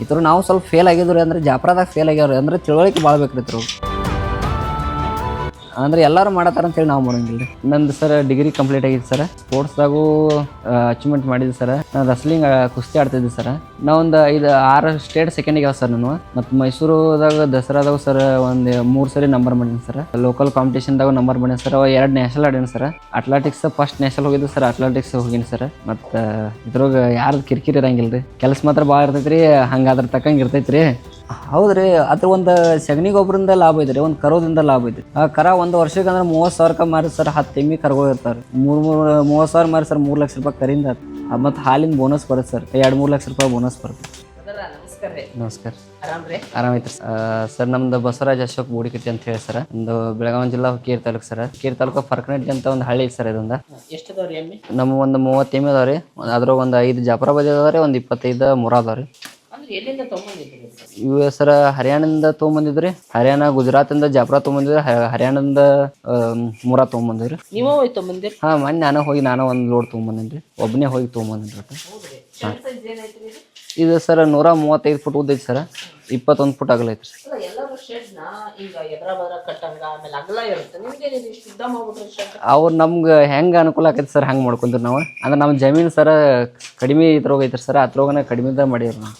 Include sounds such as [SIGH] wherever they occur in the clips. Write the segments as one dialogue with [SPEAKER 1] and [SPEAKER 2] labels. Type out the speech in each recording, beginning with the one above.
[SPEAKER 1] ಇದ್ರ ನಾವು ಸ್ವಲ್ಪ ಫೇಲ್ ಆಗಿದ್ರು ಅಂದ್ರೆ ಜಾಪ್ರಾದಾಗ ಫೇಲ್ ಆಗ್ಯಾವ್ರಿ ಅಂದ್ರೆ ತಿಳುವಳಿಕೆ ಭಾಳ ಬೇಕ್ರಿ ಅಂದ್ರೆ ಎಲ್ಲರೂ ಮಾಡತ್ತಾರ ಅಂತೇಳಿ ನಾವು ಮಾಡಂಗಿಲ್ಲ ರೀ ನಂದು ಸರ್ ಡಿಗ್ರಿ ಕಂಪ್ಲೀಟ್ ಆಗಿದೆ ಸರ್ ಸ್ಪೋರ್ಟ್ಸ್ದಾಗೂ ಅಚೀವ್ಮೆಂಟ್ ಮಾಡಿದ್ದೆ ಸರ್ ನಾನು ರಸ್ಲಿಂಗ್ ಕುಸ್ತಿ ಆಡ್ತಿದ್ದೆ ಸರ್ ಒಂದು ಐದು, ಆರು ಸ್ಟೇಟ್ ಸೆಕೆಂಡಿಗೆ ಯಾವ ಸರ್ ನಾನು? ಮತ್ತು ಮೈಸೂರುದಾಗ ದಸರಾದಾಗ ಸರ್ ಒಂದು ಮೂರು ಸರಿ ನಂಬರ್ ಮಾಡೀನಿ ಸರ್ ಲೋಕಲ್ ಕಾಂಪಿಟೇಷನ್ದಾಗ ನಂಬರ್ ಮಾಡೀನಿ ಸರ್ ಎರಡು ನ್ಯಾಷನಲ್ ಆಡೀನಿ ಸರ್ ಅಥ್ಲೆಟಿಕ್ಸ್ ಫಸ್ಟ್ ನ್ಯಾಷನಲ್ ಹೋಗಿದ್ದು ಸರ್ ಅಟ್ಲೆಟಿಕ್ಸ್ ಹೋಗಿನಿ ಸರ್ ಮತ್ತು ಇದ್ರಾಗ ಯಾರ್ದು ಕಿರಿಕಿರಿ ಇರಂಗಿಲ್ಲ ರೀ ಕೆಲಸ ಮಾತ್ರ ಭಾಳ ಇರ್ತೈತಿ ರೀ ಹಂಗೆ ಅದ್ರ ತಕ್ಕಂಗೆ ಇರ್ತೈತೆ ರೀ ಹೌದ್ರಿ ಅದ್ರ ಒಂದು ಸಗಣಿ ಗೊಬ್ಬರದಿಂದ ಲಾಭ ಐತ್ರಿ ಒಂದು ಕರೋದಿಂದ ಲಾಭ ಐತಿ ಆ ಕರ ಒಂದು ವರ್ಷಕ್ಕೆ ಅಂದ್ರೆ ಮೂವತ್ತು ಸಾವಿರಕ್ಕೆ ಮಾರಿ ಸರ್ ಹತ್ತು ಎಮ್ಮಿ ಕರ್ಗಳು ಇರ್ತಾರೆ ಮೂರು ಮೂರು ಮೂವತ್ತು ಸಾವಿರ ಮಾರಿ ಸರ್ ಮೂರು ಲಕ್ಷ ರೂಪಾಯಿ ಕರಿಂದ ಮತ್ತು ಹಾಲಿನ ಬೋನಸ್ ಬರುತ್ತೆ ಸರ್ ಎರಡು ಮೂರು ಲಕ್ಷ ರೂಪಾಯಿ ಬೋನಸ್ ಬರುತ್ತೆ.
[SPEAKER 2] ನಮಸ್ಕಾರ ರೀ.
[SPEAKER 1] ನಮಸ್ಕಾರ.
[SPEAKER 2] ಆರಾಮ್ರಿ
[SPEAKER 1] ಆರಾಮೈತ್ರಿ ಸರ್. ನಮ್ದು ಬಸವರಾಜ್ ಅಶೋಕ್ ಬೂಡಿಕಟ್ಟಿ ಅಂತ ಹೇಳಿ ಸರ್. ಒಂದು ಬೆಳಗಾವಿ ಜಿಲ್ಲಾ ಹುಕ್ಕೇರಿ ತಾಲೂಕು ಸರ್. ಹುಕ್ಕೇರಿ ತಾಲೂಕು ಫರ್ಕನಟ್ಟಿ ಅಂತ ಒಂದು ಹಳ್ಳಿ ಸರ್ ಇದೊಂದು.
[SPEAKER 2] ಅದಾವ್ರಿ
[SPEAKER 1] ನಮ್ಮ ಒಂದು ಮೂವತ್ತು ಎಮ್ಮೆ ಅದಾವ ರೀ. ಅದ್ರಾಗ ಒಂದು ಐದು ಜಾಫರಾಬಾದಿ ಅದಾವ ರೀ ಒಂದು ಇಪ್ಪತ್ತೈದು ಮುರ ಅದಾವ ರೀ.
[SPEAKER 2] ಅಂದ್ರೆ ಎಲ್ಲಿಂದ ಎಸ್
[SPEAKER 1] ಇವು ಸರ ಹರಿಯಾಣದಿಂದ ತೊಗೊಂಬಂದಿದ್ರಿ. ಹರಿಯಾಣ ಗುಜರಾತಿಂದ ಇಂದ ತೊಗೊಂಬಂದಿದ್ರಿ. ಹ- ಹರಿಯಾಣದಿಂದ ಆ, ಮುರಾ ನೀವು
[SPEAKER 2] ನೀವೇ ಹೋಯ್ತು ಹಾ
[SPEAKER 1] ಹಾಂ ಮೊನ್ನೆ ನಾನು ಹೋಗಿ ನಾನು ಒಂದು ಲೋಡ್ ತೊಗೊಂಬಂದಿನಿ ಒಬ್ಬನೇ ಹೋಗಿ ತೊಗೊಂಬಂದಿನಿ ಒಟ್ಟು
[SPEAKER 2] ಹೌದ್ರಿ. ಶರ್ಟ್ ಸೈಜ್ ಏನೈತ್ರಿ ಇದು?
[SPEAKER 1] ಇದು ಸರ್ ನೂರ ಮೂವತ್ತೈದು ಫುಟ್ ಉದ್ದೈತಿ ಸರ್. ಇಪ್ಪತ್ತೊಂದು ಫುಟ್ ಅಗಲ ಐತ್ರಿ
[SPEAKER 2] ಅಲ್ಲ ಎಲ್ಲರೂ ಶರ್ಟ್ನ ಈಗ ಎದ್ರ ಬದ್ರ ಕಟ್ಟಂಗ ಆಮೇಲೆ ಅಗಲ ಇರುತ್ತೆ. ನಿಮ್ಗೆ ಇದು ಇಷ್ಟು ಉದ್ದ ಮಾಡ್ಬಿಟ್ರಿ ಶರ್ಟ್
[SPEAKER 1] ಅವ್ರು ನಮ್ಗೆ ಹೆಂಗೆ ಅನುಕೂಲ ಆಕೈತಿ ಸರ್ ಹಂಗೆ ಮಾಡ್ಕೊಂತೀವಿ ನಾವು. ಅಂದ್ರೆ ನಮ್ಮ ಜಮೀನು ಸರ ಕಡಿಮೆ ಇದ್ರೋಗ ಐತ್ರಿ ಸರ್ ಅದ್ರೋಗನ ಕಡಿಮೆದ ಮಾಡಿರಿ ನಾವು.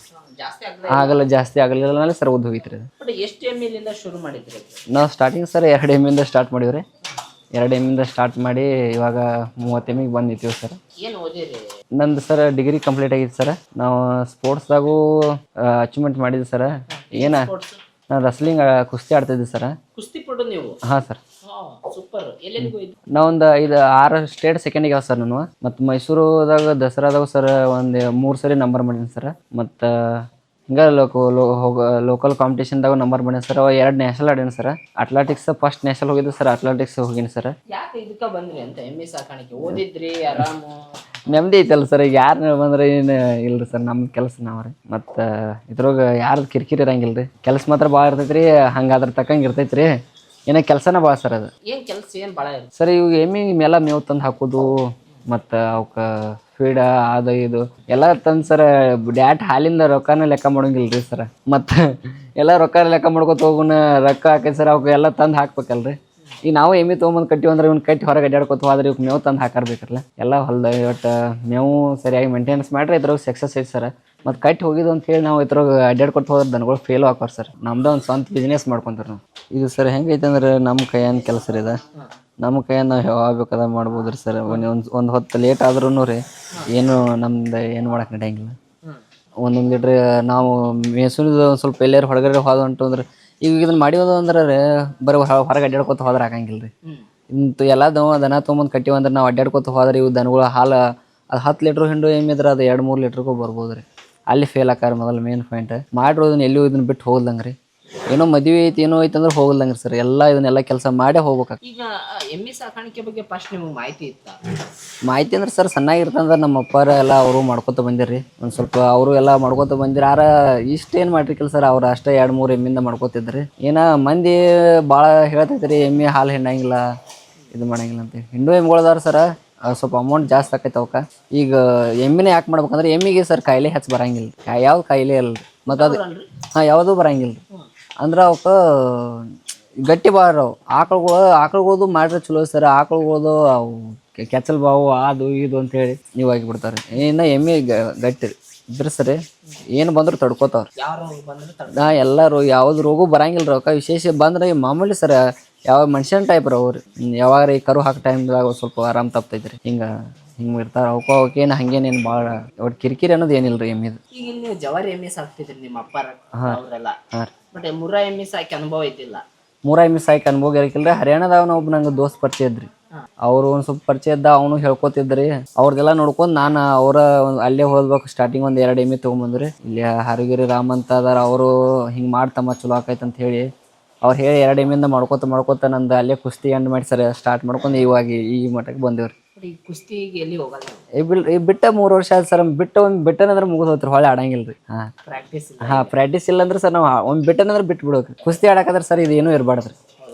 [SPEAKER 1] ಆಗಲ್ಲ ಜಾಸ್ತಿ ಆಗಲಿಲ್ಲ ಸರ್ ಉದ್ದು ಹೋಗಿತ್ತು ಅದು
[SPEAKER 2] ಎಷ್ಟು ಎಂ ಶುರು ಮಾಡಿದ್ರಿ
[SPEAKER 1] ನಾವು ಸ್ಟಾರ್ಟಿಂಗ್ ಸರ್ ಎರಡು ಇಂದ ಸ್ಟಾರ್ಟ್ ಮಾಡೀವ್ರಿ. ಎರಡು ಇಂದ ಸ್ಟಾರ್ಟ್ ಮಾಡಿ ಇವಾಗ ಮೂವತ್ತು ಎಮ್ಮಿಗೆ ಬಂದು ನಿಂತೀವಿ ಸರ್.
[SPEAKER 2] ಏನು ಓದಿರಿ?
[SPEAKER 1] ನಂದು ಸರ್ ಡಿಗ್ರಿ ಕಂಪ್ಲೀಟ್ ಆಗಿತ್ತು ಸರ್. ನಾವು ಸ್ಪೋರ್ಟ್ಸ್ದಾಗೂ ಅಚೀವ್ಮೆಂಟ್ ಮಾಡಿದ್ವಿ ಸರ್. ಏನ ನಾನು ರಸ್ಲಿಂಗ್ ಕುಸ್ತಿ ಆಡ್ತಿದ್ದೆ ಸರ್.
[SPEAKER 2] ಕುಸ್ತಿ ಪಟ್ಟು ನೀವು?
[SPEAKER 1] ಹಾಂ ಸರ್.
[SPEAKER 2] ಸೂಪರ್ ಎಲ್ಲೆಲ್ಲಿಗೆ ಹೋಯ್ತು
[SPEAKER 1] ನಾವೊಂದು ಐದು ಆರು ಸ್ಟೇಟ್ ಸೆಕೆಂಡಿಗೆ ಯಾವ ಸರ್ ನಾನು. ಮತ್ತು ಮೈಸೂರುದಾಗ ದಸರಾದಾಗ ಸರ್ ಒಂದು ಮೂರು ಸರಿ ನಂಬರ್ ಮಾಡೀನಿ ಸರ್. ಮತ್ತು ಹಿಂಗೆ ಲೋಕ ಲೋಕಲ್ ಕಾಂಪಿಟೇಷನ್ದಾಗ ನಂಬರ್ ಮಾಡೀನಿ ಸರ್. ಎರಡು ನ್ಯಾಷನಲ್ ಆಡೀನಿ ಸರ್. ಅಟ್ಲಾಟಿಕ್ಸ್ ಫಸ್ಟ್ ನ್ಯಾಷನಲ್ ಹೋಗಿದ್ದು ಸರ್. ಅಟ್ಲಾಟಿಕ್ಸ್ ಹೋಗೀನಿ ಸರ್.
[SPEAKER 2] ಯಾಕೆ ಇದಕ್ಕ ಬಂದ್ರಿ ಅಂತ ಎಮ್ಮಿ ಸಾಕಾಣಿಕೆ? ಓದಿದ್ರಿ ಆರಾಮ?
[SPEAKER 1] ನೆಮ್ಮದಿ ಐತಲ್ಲ ಸರ್. ಈಗ ಯಾರು ಬಂದ್ರೆ ಏನು ಇಲ್ರಿ ಸರ್. ನಮ್ಮ ಕೆಲಸ ನಾವು ರೀ. ಮತ್ತು ಇದ್ರಾಗ ಯಾರ್ದು ಕಿರಿಕಿರಿ ಇರಂಗಿಲ್ಲ ರೀ ಕೆಲಸ ಮಾತ್ರ ಭಾಳ ಇರ್ತೈತೆ ರೀ ಹಂಗೆ ಅದ್ರ ತಕ್ಕಂಗೆ ಇರ್ತೈತೆ ರೀ ಏನೋ ಕೆಲಸನ ಭಾಳ ಸರ್ ಅದು?
[SPEAKER 2] ಏನ್ ಕೆಲಸ ಏನ್ ಭಾಳ
[SPEAKER 1] ಸರ್ ಇವಾಗ ಎಮ್ಮಿ ಮೇಲೆ ಮೇವು ತಂದು ಹಾಕೋದು ಮತ್ತು ಅವಕ್ಕೆ ಫೀಡ ಅದು ಇದು ಎಲ್ಲ ತಂದು ಸರ್ ಡ್ಯಾಟ್ ಹಾಲಿಂದ ರೊಕ್ಕನ ಲೆಕ್ಕ ಮಾಡೋಂಗಿಲ್ಲ ರೀ ಸರ್. ಮತ್ತು ಎಲ್ಲ ರೊಕ್ಕ ಲೆಕ್ಕ ಮಾಡ್ಕೊತ ಹೋಗೋಣ ರೊಕ್ಕ ಹಾಕಿ ಸರ್ ಅವಕ್ಕೆ ಎಲ್ಲ ತಂದು ಹಾಕ್ಬೇಕಲ್ರಿ. ಈಗ ನಾವು ಎಮ್ಮಿ ತೊಗೊಂಬಂದು ಕಟ್ಟಿವಿ ಅಂದ್ರೆ ಇವ್ನ ಕಟ್ಟಿ ಹೊರಗೆ ಅಡ್ಡಾಡ್ಕೊತ ಹೋದ್ರೆ ಇವ್ಕೆ ಮೇವು ತಂದು ಹಾಕಾರ್ಬೇಕಲ್ಲ? ಎಲ್ಲ ಹೊಲ್ದ ಒಟ್ಟು ಮೇವು ಸರಿಯಾಗಿ ಮೇಂಟೆನೆನ್ಸ್ ಮಾಡ್ರೆ ಇದ್ರಾಗ ಸಕ್ಸಸ್ ಐತೆ ಸರ್ ಮತ್ತು ಕಟ್ಟಿ ಹೋಗಿದ್ದು ಅಂತ ಹೇಳಿ ನಾವು ಇದ್ರಾಗ ಅಡ್ಡಾಡ್ಕೊತ ಹೋದ್ರೆ ದನಗಳು ಫೇಲ್ ಹಾಕೋರು ಸರ್ ನಮ್ದು ಒಂದು ಸ್ವಂತ ಬಿಸ್ನೆಸ್ ಮಾಡ್ಕೊಂತೀವಿ ನಾವು. ಇದು ಸರ್ ಹೆಂಗೈತೆ ಅಂದ್ರೆ ನಮ್ಮ ಕೈಯನ್ ಕೆಲಸ ರೀ ಇದು. ನಮ್ಮ ಕೈಯನ್ನ ನಾವು ಯಾವಾಗ ಬೇಕಾದ ಮಾಡ್ಬೋದು ರೀ ಸರ್ ಒಂದು ಒಂದು ಹೊತ್ತು ಲೇಟ್ ಆದ್ರೂ ರೀ ಏನು ನಮ್ದು ಏನು ಮಾಡಕ್ಕೆ ನಡೆಯಂಗಿಲ್ಲ. ಒಂದೊಂದು ಲೀಟ್ರ್ ನಾವು ಮೇಸೂರಿದ ಒಂದು ಸ್ವಲ್ಪ ಎಲ್ಲಾರು ಹೊರಗಡೆ ಹೋದ ಅಂತಂದ್ರೆ ಅಂದ್ರೆ ಈಗ ಇದನ್ನ ಮಾಡಿಯೋದು ಅಂದ್ರೆ ರೀ ಬರೀ ಹೊರಗೆ ಅಡ್ಡಾಡ್ಕೊತ ಹೋದ್ರೆ ಆಗಂಗಿಲ್ಲ ರೀ ಇಂತು ಎಲ್ಲ ದವ ದನ ತೊಗೊಂಬಂದು ಕಟ್ಟಿವಿ ಅಂದ್ರೆ ನಾವು ಅಡ್ಡಾಡ್ಕೊತ ಹೋದ್ರೆ ಇವು ದನಗಳ ಹಾಲು ಅದು ಹತ್ತು ಲೀಟ್ರ್ ಹಿಂಡು ಎಮ್ಮಿದ್ರೆ ಅದು ಎರಡು ಮೂರು ಲೀಟ್ರಿಗೂ ಬರ್ಬೋದು ರೀ ಅಲ್ಲಿ ಫೇಲ್ ಆಕಾರ ಮೊದಲು ಮೇನ್ ಪಾಯಿಂಟ್ ಮಾಡಿರೋದನ್ನ ಎಲ್ಲಿಯೂ ಇದನ್ನ ಬಿಟ್ಟು ಹೋಗ್ಲಂಗೆ ರೀ ಏನೋ ಮದುವೆ ಐತಿ ಏನೋ ಐತಿ ಅಂದ್ರೆ ಹೋಗಲ್ಲಂಗ ಸರ್. ಎಲ್ಲ ಇದನ್ನೆಲ್ಲ ಕೆಲಸ ಮಾಡೇ ಹೋಗ್ಬೇಕು.
[SPEAKER 2] ಈಗ ಎಮ್ಮಿ ಸಾಕಾಣಿಕೆ ಬಗ್ಗೆ ಫಸ್ಟ್ ನಿಮ್ಗೆ ಮಾಹಿತಿ ಇತ್ತ?
[SPEAKER 1] ಮಾಹಿತಿ ಅಂದ್ರೆ ಸರ್ ಸಣ್ಣಾಗಿರ್ತಂದ್ರೆ ನಮ್ಮ ಅಪ್ಪಾರ ಎಲ್ಲ ಅವರು ಮಾಡ್ಕೊತ ಬಂದಿರ್ರಿ. ಒಂದು ಸ್ವಲ್ಪ ಅವರು ಎಲ್ಲ ಮಾಡ್ಕೊತ ಬಂದಿರ ಆರ ಇಷ್ಟೇನು ಮಾಡಿರ್ಕಿಲ್ಲ ಸರ್ ಅವ್ರು ಅಷ್ಟೇ ಎರಡು ಮೂರು ಎಮ್ಮಿಂದ ಮಾಡ್ಕೊತಿದ್ರಿ. ಏನ ಮಂದಿ ಭಾಳ ಹೇಳ್ತೈತ್ರಿ ಎಮ್ಮಿ ಹಾಲು ಹಿಂಡಂಗಿಲ್ಲ ಇದು ಮಾಡಂಗಿಲ್ಲ ಅಂತ ಹಿಂಡು ಎಮ್ಮಿಗಳದಾರ ಸರ್ ಸ್ವಲ್ಪ ಅಮೌಂಟ್ ಜಾಸ್ತಿ ಆಕೈತೆ ಅವಕ್ಕೆ. ಈಗ ಎಮ್ಮಿನೇ ಯಾಕೆ ಮಾಡ್ಬೇಕಂದ್ರೆ ಎಮ್ಮಿಗೆ ಸರ್ ಕಾಯಿಲೆ ಹೆಚ್ಚು ಬರಂಗಿಲ್ಲ ಯಾವ ಕಾಯಿಲೆ ಅಲ್ಲ ಮತ್ತು ಅದು ಹಾಂ ಯಾವುದೂ ಬರಂಗಿಲ್ಲ ಅಂದ್ರೆ ಅವಕ್ಕೆ ಗಟ್ಟಿ ಬಾರ ಆಕಳುಗಳು ಆಕಳುಗಳದು ಮಾಡ್ರೆ ಚಲೋ ಸರ್. ಆಕಳುಗಳದು ಅವು ಕೆಚ್ಚಲ್ ಬಾವು ಅದು ಇದು ಅಂತ ಹೇಳಿ ನೀವು ಆಗಿಬಿಡ್ತಾರೆ ಇನ್ನು ಎಮ್ಮೆ ಗಟ್ಟಿ ಇದ್ರ ಸರಿ ಏನು ಬಂದ್ರು ತಡ್ಕೋತಾವ್ರಿ. ನಾ ಎಲ್ಲರೂ ಯಾವ್ದು ರೋಗ ಬರಂಗಿಲ್ಲ ರೀ ಅವಕ್ಕ. ವಿಶೇಷ ಬಂದ್ರೆ ಈ ಮಾಮೂಲಿ ಸರ್ ಯಾವ ಮನುಷ್ಯನ ಟೈಪ್ ರೀ ಅವ್ರಿ. ಯಾವಾಗ ಈ ಕರು ಹಾಕೋ ಟೈಮ್ದಾಗ ಸ್ವಲ್ಪ ಆರಾಮ್ ತಪ್ತೈತ್ರಿ. ಹಿಂಗೆ ಹಿಂಗೆ ಇರ್ತಾರ. ಅವಕ್ಕ ಅವಕ್ಕೇನು ಹಂಗೇನೇನು ಭಾಳ ಒಟ್ಟು ಕಿರಿಕಿರಿ ಅನ್ನೋದು ಏನಿಲ್ಲ ರೀ ಎಮ್ಮಿದು.
[SPEAKER 2] ಈಗ ಜವಾರಿ ಎಮ್ಮೆ ಸಾಕ್ತಿದ್ರಿ ನಿಮ್ಮ ಅಪ್ಪಾರ ಹಾ.
[SPEAKER 1] ಹಾಂ ರೀ.
[SPEAKER 2] ಬಟ್ ಮುರೈ ಎಮ್ಮಿ ಸಾಕಿ ಅನುಭವ ಐತಿಲ್ಲ
[SPEAKER 1] ಮೂರ ಎಮ್ಮಿ ಆಯ್ಕೆ ಅನ್ಭೋಗ ಇರಕಿಲ್ರಿ ಹರಿಯಾಣದವನ ಒಬ್ಬ ನಂಗೆ ದೋಸ್ತ್ ಪರಿಚಯ ಇದ್ರಿ. ಅವ್ರು ಒಂದ್ ಸ್ವಲ್ಪ ಪರಿಚಯ ಇದ್ದ ಅವನು ಹೇಳ್ಕೊತಿದ್ರಿ. ಅವ್ರದೆಲ್ಲ ನೋಡ್ಕೊಂಡು ನಾನು ಅವರ ಅಲ್ಲೇ ಹೋದ್ಬೇಕು. ಸ್ಟಾರ್ಟಿಂಗ್ ಒಂದು ಎರಡು ಎಮ್ಮಿ ತೊಗೊಂಬಂದ್ರಿ ಇಲ್ಲಿ ಹರಗಿರಿ ರಾಮ್ ಅಂತ ಅದಾರ ಅವರು ಹಿಂಗ್ ಮಾಡ್ತಮ್ಮ ಚಲೋ ಆಕೈತೆ ಅಂತ ಹೇಳಿ. ಅವ್ರು ಹೇಳಿ ಎರಡು ಎಮ್ಮಿಂದ ಮಾಡ್ಕೋತ ಮಾಡ್ಕೋತ ನಂದು ಅಲ್ಲೇ ಕುಸ್ತಿ ಎಂಡ್ ಮಾಡಿ ಸರ್ ಸ್ಟಾರ್ಟ್ ಮಾಡ್ಕೊಂಡು ಇವಾಗ ಈ ಮಟ್ಟಕ್ಕೆ ಬಂದೇವ್ರಿ.
[SPEAKER 2] ಕುಸ್ತಿ ಈ ಕುಸ್ತಿಗೆ ಎಲ್ಲಿ ಹೋಗಲ್ಲ
[SPEAKER 1] ಬಿಲ್ ಬಿಟ್ಟ ಮೂರು ವರ್ಷ ಆಯ್ತು ಸರ್ ಬಿಟ್ಟ ಒಂದು ಬಿಟ್ಟನಂದ್ರೆ ಮುಗಿದು ಹೋಗ್ತಾರೆ ಹೊಳೆ ಆಡಂಗಿಲ್ಲ ರೀ ಹಾಂ.
[SPEAKER 2] ಪ್ರಾಕ್ಟೀಸ್ ಇಲ್ಲ.
[SPEAKER 1] ಹಾಂ ಪ್ರಾಕ್ಟೀಸ್ ಇಲ್ಲ ಅಂದ್ರೆ ಸರ್ ನಾವು ಒಂದು ಬಿಟ್ಟನಂದ್ರೆ ಬಿಟ್ಟು ಕುಸ್ತಿ ಆಡಕಂದ್ರೆ ಸರ್ ಇದು ಏನೂ ಇರಬಾರ್ದು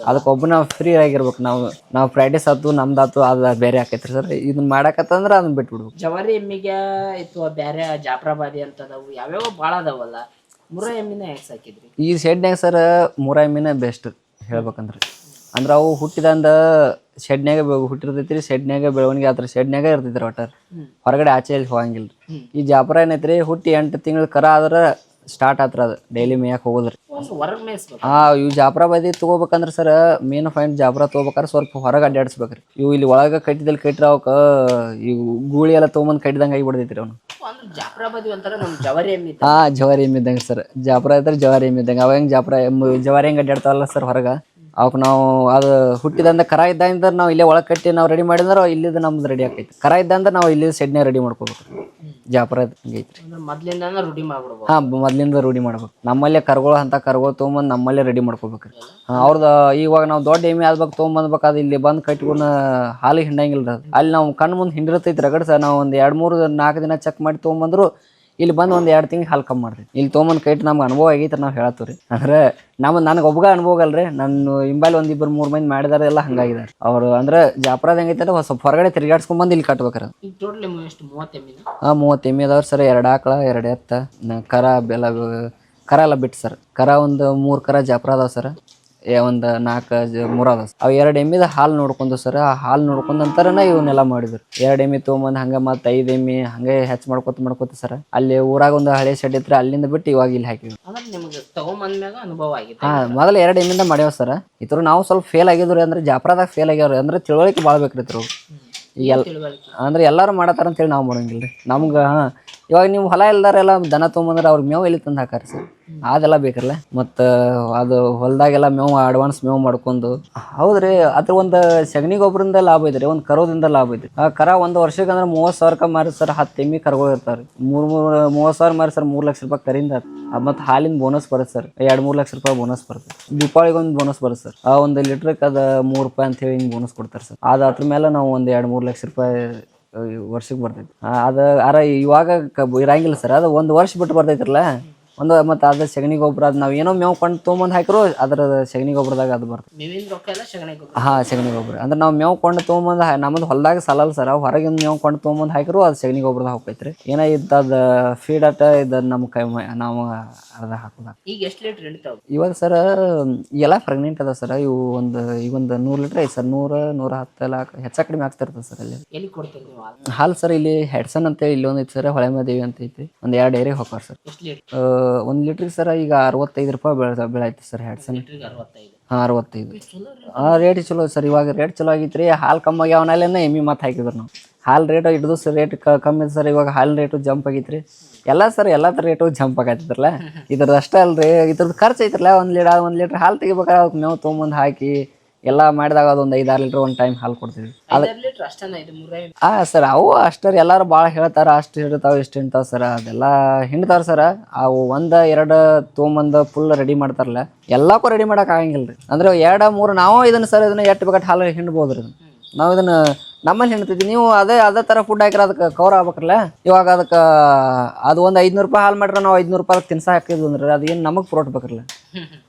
[SPEAKER 1] ಅದಕ್ಕೆ ಒಬ್ಬ ನಾವು ಫ್ರೀ ಆಗಿರ್ಬೇಕು ನಾವು ನಾವು ಪ್ರಾಕ್ಟೀಸ್ ಆಯ್ತು ನಮ್ದಾತು ಅದು ಬೇರೆ ಆಕೈತ್ರಿ ಸರ್. ಇದನ್ನ ಮಾಡಕತ್ತಂದ್ರೆ ಅದನ್ನ ಬಿಟ್ಬಿಡ್ಬೇಕು.
[SPEAKER 2] ಜವಾರಿ ಎಮ್ಮಿಗೆ ಅಥವಾ ಬೇರೆ ಜಾಫ್ರಾಬಾದಿ ಅಂತ ಅದಾವು ಯಾವ್ಯಾವ ಭಾಳ ಅದಾವಲ್ಲ. ಮುರ ಎಮ್ಮಿನ ಯಾಕೆ ಸಾಕಿದ್ರಿ
[SPEAKER 1] ಈ ಶೆಡ್ನ್ಯಾಗ ಸರ್ ಮೂರ ಎಮ್ಮಿನ ಬೆಸ್ಟ್ ಹೇಳ್ಬೇಕಂದ್ರೆ ಅಂದ್ರೆ ಅವು ಹುಟ್ಟಿದಂದ ಶೆಡ್ನ್ಯಾಗ ಹುಟ್ಟಿರ್ತೈತ್ರಿ ಶೆಡ್ನ್ಯಾಗ ಬೆಳವಣಿಗೆ ಆತರ ಶೆಡ್ನ್ಯಾಗ ಇರ್ತೈತ್ರಿ ಒಟ್ಟಾರ ಹೊರಗಡೆ ಆಚೆ ಎಲ್ಲಿ ಹೋಗಂಗಿಲ್ಲ ಈ ಜಾಪರ ಏನೈತ್ರಿ ಹುಟ್ಟಿ ಎಂಟು ತಿಂಗಳ ಕರ ಆದ್ರೆ ಸ್ಟಾರ್ಟ್ ಆತ್ರ ಅದು. ಡೈಲಿ ಮೇಯಕ್ಕೆ ಹೋಗೋದ್ರಿ.
[SPEAKER 2] ಹೊರಗೆ ಮೇಯಿಸ್ಬೇಕು.
[SPEAKER 1] ಆ ಇವು ಜಾಪ್ರಾ ಬದಿ ತಗೋಬೇಕಂದ್ರೆ ಸರ್ ಮೇನ್ ಪಾಯಿಂಟ್ ಜಾಪ್ರಾ ತೊಗೋಬೇಕಾದ್ರೆ ಸ್ವಲ್ಪ ಹೊರಗೆ ಅಡ್ಡಾಡಿಸ್ಬೇಕ್ರಿ ಇವು ಇಲ್ಲಿ ಒಳಗೆ ಕಟ್ಟಿದಲ್ಲಿ ಕಟ್ಟಿರ ಅವಕ್ಕ ಇವು ಗೂಳಿ ಎಲ್ಲ ತೊಗೊಂಬಂದು ಕಟ್ಟಿದಂಗೆ ಆಗಿಬಿಡ್ತೈತ್ರಿ ಅವನು.
[SPEAKER 2] ಅಂದ್ರೆ ಜಾಫ್ರಾಬಾದಿ ಒಂಥರ ನಮ್ಮ ಜವರಿ ಎಮ್ಮಿ ಇದ್ದ.
[SPEAKER 1] ಹಾ ಜವಾರಿ ಎಮ್ಮೆ ಇದ್ದಂಗೆ ಸರ್. ಜಾಪ್ರಾ ಇದ್ರೆ ಜವಾರಿ ಎಮ್ಮೆ ಇದ್ದಂಗೆ. ಅವಾಗ ಹೆಂಗೆ ಎಮ್ಮೆ- ಜವಾರಿ ಹೆಂಗೆ ಅಡ್ಡಾಡ್ತಾವಲ್ಲ ಸರ್ ಹೊರಗೆ? ಅವಕ್ಕೆ ನಾವು ಅದು ಹುಟ್ಟಿದಂದ ಕರ ಇದ್ದಂದ್ರೆ ನಾವು ಇಲ್ಲೇ ಒಳಗೆ ಕಟ್ಟಿ ನಾವು ರೆಡಿ ಮಾಡಿದ್ರೆ ಇಲ್ಲಿದ್ದು ನಮ್ದು ರೆಡಿ ಆಕೈತಿ ಕರ ಇದ್ದಂದ್ರೆ ನಾವು ಇಲ್ಲಿ ಸೆಡ್ನೇ ರೆಡಿ ಮಾಡ್ಕೋಬೇಕು. ಜಾಪರ ಹಂಗೆ ಐತ್ರಿ.
[SPEAKER 2] ಅಂದ್ರೆ ರೂಢಿ ಮಾಡ್ಬಿಡ್ಬೋದು.
[SPEAKER 1] ಹಾ ಮೊದ್ಲಿಂದ ರೂಢಿ ಮಾಡ್ಬೇಕು. ನಮ್ಮಲ್ಲೇ ಕರ್ಗಳು ಅಂತ ಕರ್ಗಳು ತೊಗೊಂಬಂದು ನಮ್ಮಲ್ಲೇ ರೆಡಿ ಮಾಡ್ಕೋಬೇಕ್ರಿ. ಅವ್ರದ್ದು ಇವಾಗ ನಾವು ದೊಡ್ಡ ಎಮ್ಮೆ ಆದ್ಬೇಕು ತೊಗೊಂಬಂದ್ಬೇಕು ಅದು ಇಲ್ಲಿ ಬಂದು ಕಟ್ಕೊಂಡು ಹಾಲು ಹಿಂಡಂಗಿಲ್ಲ ಅಲ್ಲಿ ನಾವು ಕಣ್ಣು ಮುಂದೆ ಹಿಂಡಿರ್ತೈತಿ ರಗಡ್ ಸರ್. ನಾವು ಒಂದು ಎರಡು ಮೂರು ನಾಲ್ಕು ದಿನ ಚೆಕ್ ಮಾಡಿ ತೊಗೊಂಬಂದ್ರು ಇಲ್ಲಿ ಬಂದು ಒಂದು ಎರಡು ತಿಂಗಳು ಹಾಲು ಕಮ್ಮಿ ಮಾಡ್ರಿ. ಇಲ್ಲಿ ತೊಗೊಂಬಂದು ಕೈಟ್ ನಮ್ಗೆ ಅನುಭವ ಆಗೈತೆ ನಾವು ಹೇಳತ್ತೀವಿ ರೀ ಅಂದ್ರೆ ನಮ್ಮ ನನಗೆ ಒಬ್ಬಗ ಅನುಭವ ಅಲ್ರಿ ನನ್ನ ಹಿಂಬಾಲಿ ಒಂದು ಇಬ್ಬರು ಮೂರು ಮಂದಿ ಮಾಡಿದಾರೆ ಎಲ್ಲ ಹಂಗಾಗಿದ್ದಾರೆ ಅವರು ಅಂದ್ರೆ ಜಾಪ್ರದ ಹೆಂಗೈತೆ ಅಂದ್ರೆ ಸ್ವಲ್ಪ ಹೊರಗಡೆ ತಿರುಗಾಡ್ಸ್ಕೊಂಬಂದು ಇಲ್ಲಿ ಕಟ್ಬೇಕಾರ. ಹಾಂ ಮೂವತ್ತು ಎಮ್ಮೆ ಅದಾವ್ರಿ ಸರ್. ಎರಡು ಆಕಳ ಎರಡು ಎತ್ತ ಕರ ಬೆಲ್ಲ ಕರ ಎಲ್ಲ ಬಿಟ್ಟು ಸರ್. ಕರ ಒಂದು ಮೂರು ಕರ ಜಾಪ್ರ ಅದಾವ ಸರ್. ಒಂದು ನಾಲ್ಕು ಜ ಮೂರು ಅದ. ಅವು ಎರಡು ಎಮ್ಮಿದ ಹಾಲು ನೋಡ್ಕೊಂಡು ಸರ್. ಆ ಹಾಲು ನೋಡ್ಕೊಂಡು ಅಂತಾರನ ಇವನ್ನೆಲ್ಲ ಮಾಡಿದ್ರು. ಎರಡು ಎಮ್ಮಿ ತೊಗೊಂಬಂದು ಹಂಗೆ ಮತ್ತೆ ಐದು ಎಮ್ಮಿ ಹಂಗೆ ಹೆಚ್ಚು ಮಾಡ್ಕೊತ ಮಾಡ್ಕೊತ ಸರ್. ಅಲ್ಲಿ ಊರಾಗ ಒಂದು ಹಳೆ ಶೆಡ್ ಇತ್ತು ಅಲ್ಲಿಂದ ಬಿಟ್ಟು ಇವಾಗ ಇಲ್ಲಿ ಹಾಕಿವಿ.
[SPEAKER 2] ಅಂದ್ರೆ ನಿಮ್ಗೆ ತಗೊಂಬಂದ್ಮ್ಯಾಗ ಅನುಭವ ಆಗಿತ್ತು.
[SPEAKER 1] ಹಾಂ ಮೊದಲು ಎರಡು ಎಮ್ಮಿಂದ ಮಾಡ್ಯಾವ ಸರ್. ಇತರ ನಾವು ಸ್ವಲ್ಪ ಫೇಲ್ ಆಗಿದ್ರು ಅಂದ್ರೆ ಜಾಪ್ರಾದಾಗ ಫೇಲ್ ಆಗ್ಯಾವ್ರಿ ಅಂದ್ರೆ ತಿಳುವಳಿಕೆ ಭಾಳ ಬೇಕ್ರಿ ಇದ್ರು ಈಗ ಅಂದ್ರೆ ಎಲ್ಲರೂ ಮಾಡತ್ತಾರ ಅಂತೇಳಿ ನಾವು ಮಾಡೋಂಗಿಲ್ಲ ರೀ ನಮ್ಗೆ ಹಾಂ ಇವಾಗ ನೀವು ಹೊಲ ಇಲ್ದಾರೆಲ್ಲ ದನ ತೊಗೊಂಬಂದ್ರೆ ಅವ್ರಿಗೆ ಮೇವು ಎಲ್ಲಿ ತಂದು ಹಾಕಾರ ಸರ್? ಅದೆಲ್ಲ ಬೇಕಲ್ಲ ಮತ್ತು ಅದು ಹೊಲದಾಗೆಲ್ಲ ಮೇವು ಅಡ್ವಾನ್ಸ್ ಮೇವು ಮಾಡ್ಕೊಂಡು. ಹೌದ್ರಿ, ಅದ್ರ ಒಂದು ಸಗಣಿ ಗೊಬ್ಬರದಿಂದ ಲಾಭ ಐತ್ರಿ, ಒಂದು ಕರೋದಿಂದ ಲಾಭ ಐತ್ರಿ. ಆ ಕರ ಒಂದು ವರ್ಷಕ್ಕೆ ಅಂದ್ರೆ ಮೂವತ್ತು ಸಾವಿರಕ್ಕೆ ಮಾರಿ ಸರ್ ಹತ್ತು ಎಮ್ಮಿ ಕರ್ಗಳು ರೀ ಮೂರು ಮೂರು, ಮೂವತ್ತು ಸಾವಿರ ಮಾರಿ ಸರ್ ಮೂರು ಲಕ್ಷ ರೂಪಾಯಿ ಕರಿಂದ ಮತ್ತು ಹಾಲಿನ ಬೋನಸ್ ಬರುತ್ತೆ ಸರ್. ಎರಡು, ಮೂರು ಲಕ್ಷ ರೂಪಾಯಿ ಬೋನಸ್ ಬರುತ್ತೆ. ದೀಪಾವಳಿಗೆ ಒಂದು ಬೋನಸ್ ಬರುತ್ತೆ ಸರ್. ಆ ಒಂದು ಲೀಟ್ರಿಗೆ ಅದು ಮೂರು ರೂಪಾಯಿ ಅಂತ ಹೇಳಿ ಹಿಂಗೆ ಬೋನಸ್ ಕೊಡ್ತಾರೆ ಸರ್. ಅದು ಅದ್ರ ಮೇಲೆ ನಾವು ಒಂದು ಎರಡು, ಮೂರು ಲಕ್ಷ ರೂಪಾಯಿ ವರ್ಷಕ್ಕೆ ಬರ್ತೈತಿ. ಆ, ಅದು ಅರ ಇವಾಗ ಕ- ಇರಂಗಿಲ್ಲ ಸರ್ ಅದು ಒಂದು ವರ್ಷ ಬಿಟ್ಟು ಬರ್ತೈತ್ರಲ್ಲ ಒಂದು ಮತ್ತು ಅದ್ರ ಸಗಣಿ ಗೊಬ್ಬರ ಅದು ನಾವು ಏನೋ ಮೇವು ಕೊಂಡು ತೊಗೊಂಬಂದು ಹಾಕಿರೋ ಅದ್ರ ಸಗಣಿ ಗೊಬ್ಬರದಾಗ ಅದು ಬರ್ತದೆ.
[SPEAKER 2] ಮೇವಿನ ರೊಕ್ಕ ಎಲ್ಲ ಶಗಣಿ ಗೊಬ್ಬರ.
[SPEAKER 1] ಹಾಂ ಸಗಣಿ ಗೊಬ್ಬರ. ಅಂದ್ರೆ ನಾವು ಮೇವು ಕೊಂಡು ತೊಗೊಂಬಂದು ನಮ್ಮದು ಹೊಲದಾಗ ಸಲಲ್ಲ ಸರ್ ಹೊರಗಿಂದ ಮೇವು ಕೊಂಡು ತೊಗೊಂಬಂದು ಹಾಕಿರೋ ಅದು ಸಗಣಿ ಗೊಬ್ಬರದಾಗ ಹೋಗ್ತೈತ್ರಿ ಏನೋ ಇದ್ದದ ಫೀಡ್ ಅಟ ಇದು ನಮ್ಮ ಕೈ ನಾವು ಅರ್ಧ ಹಾಕೋದ.
[SPEAKER 2] ಈಗ ಎಷ್ಟು ಲೀಟ್ರ್ ಹಿಡಿತಾವ?
[SPEAKER 1] ಇವಾಗ ಸರ್ ಎಲ್ಲ ಪ್ರೆಗ್ನೆಂಟ್ ಅದ ಸರ್ ಇವು ಒಂದು ಈಗ ಒಂದು ನೂರು ಲೀಟ್ರ್ ಐತೆ ಸರ್ ನೂರ ನೂರ ಹತ್ತು ಲಾಕ್ ಹೆಚ್ಚು ಕಡಿಮೆ ಆಗ್ತಿರ್ತದೆ ಸರ್ ಅಲ್ಲಿ.
[SPEAKER 2] ಎಲ್ಲಿ ಕೊಡ್ತೀರಿ ನೀವು ಹಾಲು?
[SPEAKER 1] ಸರ್ ಇಲ್ಲಿ ಹೆಡ್ಸನ್ ಅಂತ ಇಲ್ಲಿ ಒಂದ್ ಐತಿ ಸರ್ ಹೊಳೆಮದೇವಿ ಅಂತ ಐತಿ ಒಂದು ಎರಡು ಡೈರಿ ಹೋಗ್ತಾರ ಸರ್.
[SPEAKER 2] ಎಷ್ಟು ಲೀಟ್ರ್
[SPEAKER 1] ಒಂದು ಲೀಟ್ರಿಗೆ ಸರ್ ಈಗ ಅರವತ್ತೈದು ರೂಪಾಯಿ ಬೆಳೆ ಬೆಳೈತಿ ಸರ್
[SPEAKER 2] ಹ್ಯಾಡ್ಸನ್
[SPEAKER 1] ಹಾಂ ಅರವತ್ತೈದು. ಹಾಂ ರೇಟ್ ಚಲೋ ಸರ್ ಇವಾಗ ರೇಟ್ ಚಲೋ ಆಗೈತ್ರಿ. ಹಾಲು ಕಮ್ಮಿ ಆಗ್ಯಾವನಲ್ಲೇನ ಎಮ್ಮಿ ಮತ್ತೆ ಹಾಕಿದ್ರು ನಾವು. ಹಾಲು ರೇಟ್ ಹಿಡಿದು ಸರ್ ರೇಟ್ ಕಮ್ಮಿ ಸರ್ ಇವಾಗ ಹಾಲಿನ ರೇಟು ಜಂಪ್ ಆಗೈತ್ರಿ. ಎಲ್ಲ ಸರ್ ಎಲ್ಲ ರೇಟು ಜಂಪ್ ಆಗತ್ತಿದ್ರಲ್ಲ. [LAUGHS] ಇದ್ರದ್ದು ಅಷ್ಟೇ ಅಲ್ರಿ ಇದ್ರದ್ದು ಖರ್ಚು ಐತ್ರಲ್ಲ. ಒಂದು ಲೀಟರ್ ಒಂದು ಲೀಟ್ರ್ ಹಾಲು ತೆಗಿಬೇಕಾದ್ರೆ ಅವ್ಕೆ ಮೇವು ತೊಗೊಂಬಂದು ಹಾಕಿ ಎಲ್ಲ ಮಾಡಿದಾಗ ಅದೊಂದು ಐದಾರು ಲೀಟರ್ ಒಂದು ಟೈಮ್ ಹಾಲು ಕೊಡ್ತೀವಿ ಹಾ ಸರ್ ಅವು ಅಷ್ಟರ ಎಲ್ಲರೂ ಭಾಳ ಹೇಳ್ತಾರ ಅಷ್ಟು ಹಿಡಿತಾವ ಇಷ್ಟು ಹಿಂಡ್ತಾವ ಸರ್ ಅದೆಲ್ಲ ಹಿಂಡ್ತಾರ ಸರ್ ಅವು ಒಂದು ಎರಡು ತೊಗೊಂಬಂದು ಫುಲ್ ರೆಡಿ ಮಾಡ್ತಾರಲ್ಲ ಎಲ್ಲಕ್ಕೂ ರೆಡಿ ಮಾಡಕ್ ಆಗಂಗಿಲ್ಲ ರೀ ಅಂದ್ರೆ ಎರಡು ಮೂರು ನಾವು ಇದನ್ನ ಸರ್ ಇದನ್ನ ಎಷ್ಟು ಬೇಕಾಟ್ ಹಾಲು ಹಿಂಡ್ಬೋದು ರೀ ನಾವು ಇದನ್ನ ನಮ್ಮಲ್ಲಿ ಹಿಂಡ್ತಿದ್ವಿ ನೀವು ಅದೇ ಅದೇ ಥರ ಫುಡ್ ಹಾಕಿರ ಅದಕ್ಕೆ ಕವರ್ ಆಗ್ಬೇಕಲ್ಲ ಇವಾಗ ಅದಕ್ಕೆ, ಅದು ಒಂದು ಐದುನೂರು ರೂಪಾಯಿ ಹಾಲು ಮಾಡ್ರೆ ನಾವು ಐದುನೂರು ರೂಪಾಯಿ ತಿನ್ಸ ಹಾಕಿದ್ವಿ ಅಂದ್ರೆ. ಅದು ಏನು ನಮಗೆ ಪ್ರೋಟ್ ಬೇಕಲ್ಲ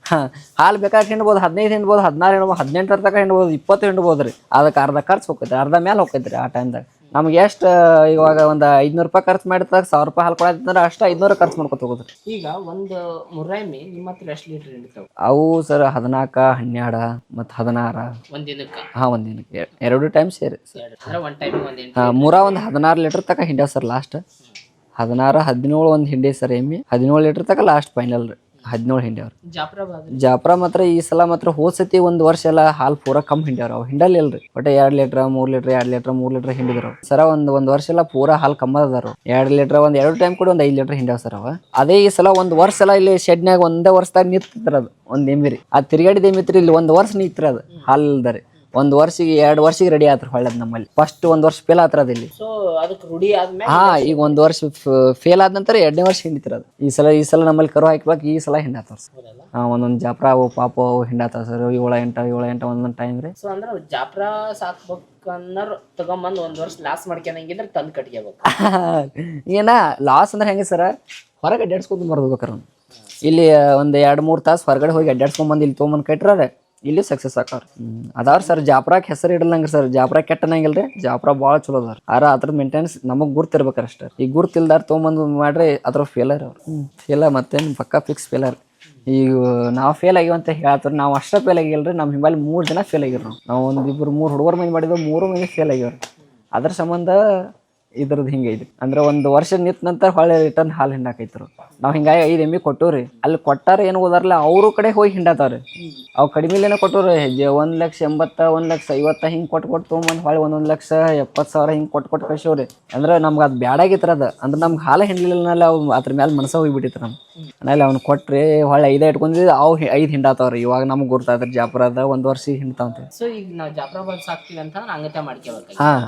[SPEAKER 1] ಹಾಂ, ಹಾಲು ಬೇಕಾದ್ರೆ ಹಿಂಡ್ಬೋದು ಹದಿನೈದು ಹಿಂಡ್ಬೋದು ಹದಿನಾರು ಹಿಂಡ್ಬೋದು ಹದಿನೆಂಟರ ತನಕ ಹಿಂಡ್ಬೋದು ಇಪ್ಪತ್ತು ಹಿಂಡ್ಬೋದು ರೀ. ಅದಕ್ಕೆ ಅರ್ಧ ಖರ್ಚು ಹೋಗ್ತೈತೆ ಅರ್ಧ ಮೇಲೆ ಹೋಗ್ತೈತೆ ರೀ ಆ ಟೈಮ್ದಾಗ ನಮ್ಗೆ ಎಷ್ಟು ಇವಾಗ ಒಂದು ಐದ್ನೂರು ರೂಪಾಯಿ ಖರ್ಚು ಮಾಡಿದಾಗ ಸಾವಿರ ರೂಪಾಯಿ ಹಾಲು ಕೊಡತ್ತಿದ್ರೆ ಅಷ್ಟು ಐದ್ನೂರು ಖರ್ಚು ಮಾಡ್ಕೊತ ಹೋಗೋದ್ರಿ
[SPEAKER 2] ಈಗ ಒಂದು ಮುರಾಯಿ ನಿಮ್ಮ ಹತ್ರ ಎಷ್ಟು ಲೀಟರ್ ಹಿಡಿತಾವ?
[SPEAKER 1] ಅವು ಸರ್ ಹದಿನಾಲ್ಕ ಹನ್ನೆರಡು ಮತ್ತು ಹದಿನಾರ.
[SPEAKER 2] ಒಂದ್ ದಿನಕ್ಕೆ?
[SPEAKER 1] ಹಾಂ ಒಂದು ದಿನಕ್ಕೆ. ಎ- ಎರಡು ಟೈಮ್ ಸೇರಿ.
[SPEAKER 2] ಸರ್ ಅಂದ್ರೆ ಒನ್ ಟೈಮ್ ಒಂದ್ ಎಂಟು
[SPEAKER 1] ಹಾಂ ಮೂರ ಒಂದು ಹದಿನಾರು ಲೀಟರ್ ತನಕ ಹಿಂಡ್ಯಾವ ಸರ್ ಲಾಸ್ಟ್. ಹದಿನಾರು ಹದಿನೇಳು ಒಂದು ಹಿಂಡಿ ಸರ್ ಎಮ್ಮಿ. ಹದಿನೇಳು ಲೀಟರ್ ತನಕ ಲಾಸ್ಟ್ ಫೈನಲ್ ರೀ. ಹದಿನೇಳು ಹಿಂಡ್ಯಾವ್ರಿ. ಜಾಪ್ರ ಮಾತ್ರ ಈ ಸಲ ಮಾತ್ರ ಹೋದ್ ಸತಿ ಒಂದು ವರ್ಷ ಎಲ್ಲ ಹಾಲು ಪೂರ ಕಮ್ಮಿ ಹಿಂಡ್ಯಾರ ಹಿಂಡಲ್ ಇಲ್ರಿ ಒಟ್ಟು ಎರಡ್ ಲೀಟ್ರ್ ಮೂರ್ ಲೀಟ್ರ್ ಎರಡ್ ಲೀಟ್ರ್ ಮೂರ್ ಲೀಟ್ರ್ ಹಿಂಡಿದ್ರು ಸರ ಒಂದು ಒಂದ್ ವರ್ಷ ಎಲ್ಲ ಪೂರ ಹಾಲು ಕಮ್ಮ ಅದಾರ. ಎರಡ್ ಲೀಟ್ರ್ ಒಂದು ಎರಡು ಟೈಮ್ ಕೂಡ ಒಂದು ಐದ್ ಲೀಟ್ರ್ ಹಿಂಡ್ಯಾವ ಸರ್ ಅವ ಅದೇ ಈ ಸಲ ಒಂದು ವರ್ಷ ಎಲ್ಲ ಇಲ್ಲಿ ಶೆಡ್ನ್ಯಾಗ ಒಂದೇ ವರ್ಷದಾಗ ನಿಂತಿದ್ರ ಅದು. ಒಂದು ಎಮ್ಮಿರಿ ಆ ತಿರುಗಾಡಿದ ಎಮ್ಮಿತ್ರಿ ಇಲ್ಲಿ ಒಂದು ವರ್ಷ ನಿಂತ್ರ ಅದು. ಹಾಲು ಇಲ್ದರಿ ಒಂದು ವರ್ಷಿಗೆ ಎರಡು ವರ್ಷಿಗೆ ರೆಡಿ ಆತ್ರ ಹೊಳ್ಳದ್ ನಮ್ಮಲ್ಲಿ. ಫಸ್ಟ್ ಒಂದ್ ವರ್ಷ ಫೇಲ್ ಆತ್ರ ಇಲ್ಲಿ
[SPEAKER 2] ಸೊ ಅದಕ್ಕೆ ರೂಢಿ ಆದ್ಮೇಲೆ
[SPEAKER 1] ಹಾ ಈಗ ಒಂದ್ ವರ್ಷ ಫೇಲ್ ಆದ ನಂತರ ಎರಡನೇ ವರ್ಷ ಹಿಂಡಿತಿರ ಅದು ಈ ಸಲ ಈ ಸಲ ನಮ್ಮಲ್ಲಿ ಕರು ಹಾಕ್ಬೇಕು ಈ ಸಲ
[SPEAKER 2] ಹಿಂಡಾತ
[SPEAKER 1] ಹಾ ಒಂದೊಂದು ಜಾಪ್ರ ಅವು ಪಾಪ ಅವು ಹಿಂಡಾತ ಸರ್ ಏಳ ಎಂಟ ಏಳ ಎಂಟ ಒಂದೊಂದು ಟೈಮ್ ರೀ
[SPEAKER 2] ಸೊ ಅಂದ್ರೆ ಜಾಫ್ರಾ ಸಾಕ್ಬೇಕನ್ನೋರು ತಗೊಂಬಂದ್ ಒಂದ್ ವರ್ಷ ಲಾಸ್ ಮಾಡ್ಕೊಂಡಂಗಿದ್ರೆ ತಂದ್ ಕಟ್ಕೋಬೇಕು [LAUGHS]
[SPEAKER 1] ಏನ ಲಾಸ್ ಅಂದ್ರೆ ಹೆಂಗೆ ಸರ್ ಹೊರಗೆ ಅಡ್ಡಾಡ್ಸ್ಕೊಂಡು ಬರ್ಬೇಕಾರೆ ಅವ್ನು. ಇಲ್ಲಿ ಒಂದ್ ಎರಡ್ ಮೂರು ತಾಸು ಹೊರಗಡೆ ಹೋಗಿ ಅಡ್ಡಾಡ್ಸ್ಕೊಂಬಂದು ಇಲ್ಲಿ ತೊಗೊಂಬಂದು ಕಟ್ರೆ ಇಲ್ಲಿ ಸಕ್ಸಸ್ ಆಕಾರ ಅದಾವ್ರ ಸರ್ ಜಾಪ್ರಾಕ್ ಹೆಸರು ಇಡಲಂಗ್ರಿ ಸರ್ ಜಾಪ್ರಾ ಕೆಟ್ಟ ಅನ್ನಂಗಿಲ್ರಿ ಜಾಪ್ರಾ ಭಾಳ ಚಲೋ ಅದಾರ. ಆರ ಅದ್ರ ಮೇಂಟೆನೆನ್ಸ್ ನಮಗ್ ಗುರ್ತಿರ್ಬೇಕಾರ ಅಷ್ಟೇ. ಈಗ ಗುರ್ತಿಲ್ದಾರ ತೊಗೊಂಬಂದು ಮಾಡ್ರಿ ಅದ್ರ ಫೇಲರ್ ಅವ್ರು. ಫೇಲ ಮತ್ತೇನು ಪಕ್ಕಾ ಫಿಕ್ಸ್ ಫೇಲರ್ ಈಗ ನಾವು ಫೇಲ್ ಆಗಿವ ಅಂತ ಹೇಳ್ತಾರೆ. ನಾವು ಅಷ್ಟೇ ಫೇಲ್ ಆಗಿಲ್ರಿ ನಮ್ಮ ಹಿಂಬಾಲಿ ಮೂರು ಜನ ಫೇಲ್ ಆಗಿರು ನಾವು ಒಂದು ಇಬ್ಬರು ಮೂರು ಹುಡುಗರ ಮಂದಿ ಮಾಡಿದ್ವಿ, ಮೂರು ಮಂದಿ ಫೇಲ್ ಆಗಿವ್ರಿ ಅದ್ರ ಸಂಬಂಧ ಇದ್ರದ್ದು ಹಿಂಗೈತಿ ಅಂದ್ರೆ ಒಂದು ವರ್ಷ ನಿಂತ ನಂತರ ಹೊಳೆ ರಿಟರ್ನ್ ಹಾಲು ಹಿಂಡಾಕೈತ್ರು. ನಾವು ಹಿಂಗಾಗಿ ಐದು ಎಮ್ಮಿ ಕೊಟ್ಟವ್ರಿ ಅಲ್ಲಿ ಕೊಟ್ಟಾರ ಏನು ಓದಾರಲ್ಲ ಅವ್ರ ಕಡೆ ಹೋಗಿ ಹಿಂಡಾತಾರೆ ಅವು ಕಡಿಮೆಲೇನೆ ಕೊಟ್ಟವ್ರಿ ಹೆಜ್ಜೆ ಒಂದು ಲಕ್ಷ ಎಂಬತ್ತ ಒಂದು ಲಕ್ಷ ಐವತ್ತ ಹಿಂಗೆ ಕೊಟ್ಟು ಕೊಟ್ಟು ತೊಗೊಂಬಂದು ಹೊಳೆ ಒಂದೊಂದು ಲಕ್ಷ ಎಪ್ಪತ್ತು ಸಾವಿರ ಹಿಂಗೆ ಕೊಟ್ಟು ಕೊಟ್ಟು ಕಳ್ಸವ್ರಿ. ಅಂದ್ರೆ ನಮ್ಗೆ ಅದು ಬ್ಯಾಡಾಗಿತ್ರ ಅದು. ಅಂದ್ರೆ ನಮ್ಗೆ ಹಾಲು ಹಿಂಡ್ಲಿಲ್ಲ ಅವು ಅದ್ರ ಮೇಲೆ ಮನಸ್ಸ ಹೋಗಿಬಿಟ್ಟಿತ್ತು ನಮ್ಮ ಆಮೇಲೆ ಅವ್ನು ಕೊಟ್ರಿ ಹೊಳೆ ಐದೇ ಇಟ್ಕೊಂಡಿದ್ದು ಅವು ಐದು ಹಿಂಡಾತಾವ್ರಿ. ಇವಾಗ ನಮ್ಗೆ ಗುರ್ತಾದ್ರಿ ಜಾಪುರದ ಒಂದು ವರ್ಷ ಹಿಂಡ್ತಾವಂತೆ
[SPEAKER 2] ಸೊ ಈಗ ನಾವು ಜಾಪುರ ಸಾಕ್ತೀವಿ ಅಂತ ಅಂಗತ್ಯ ಮಾಡ್ಕೋಬೇಕು
[SPEAKER 1] ಹಾಂ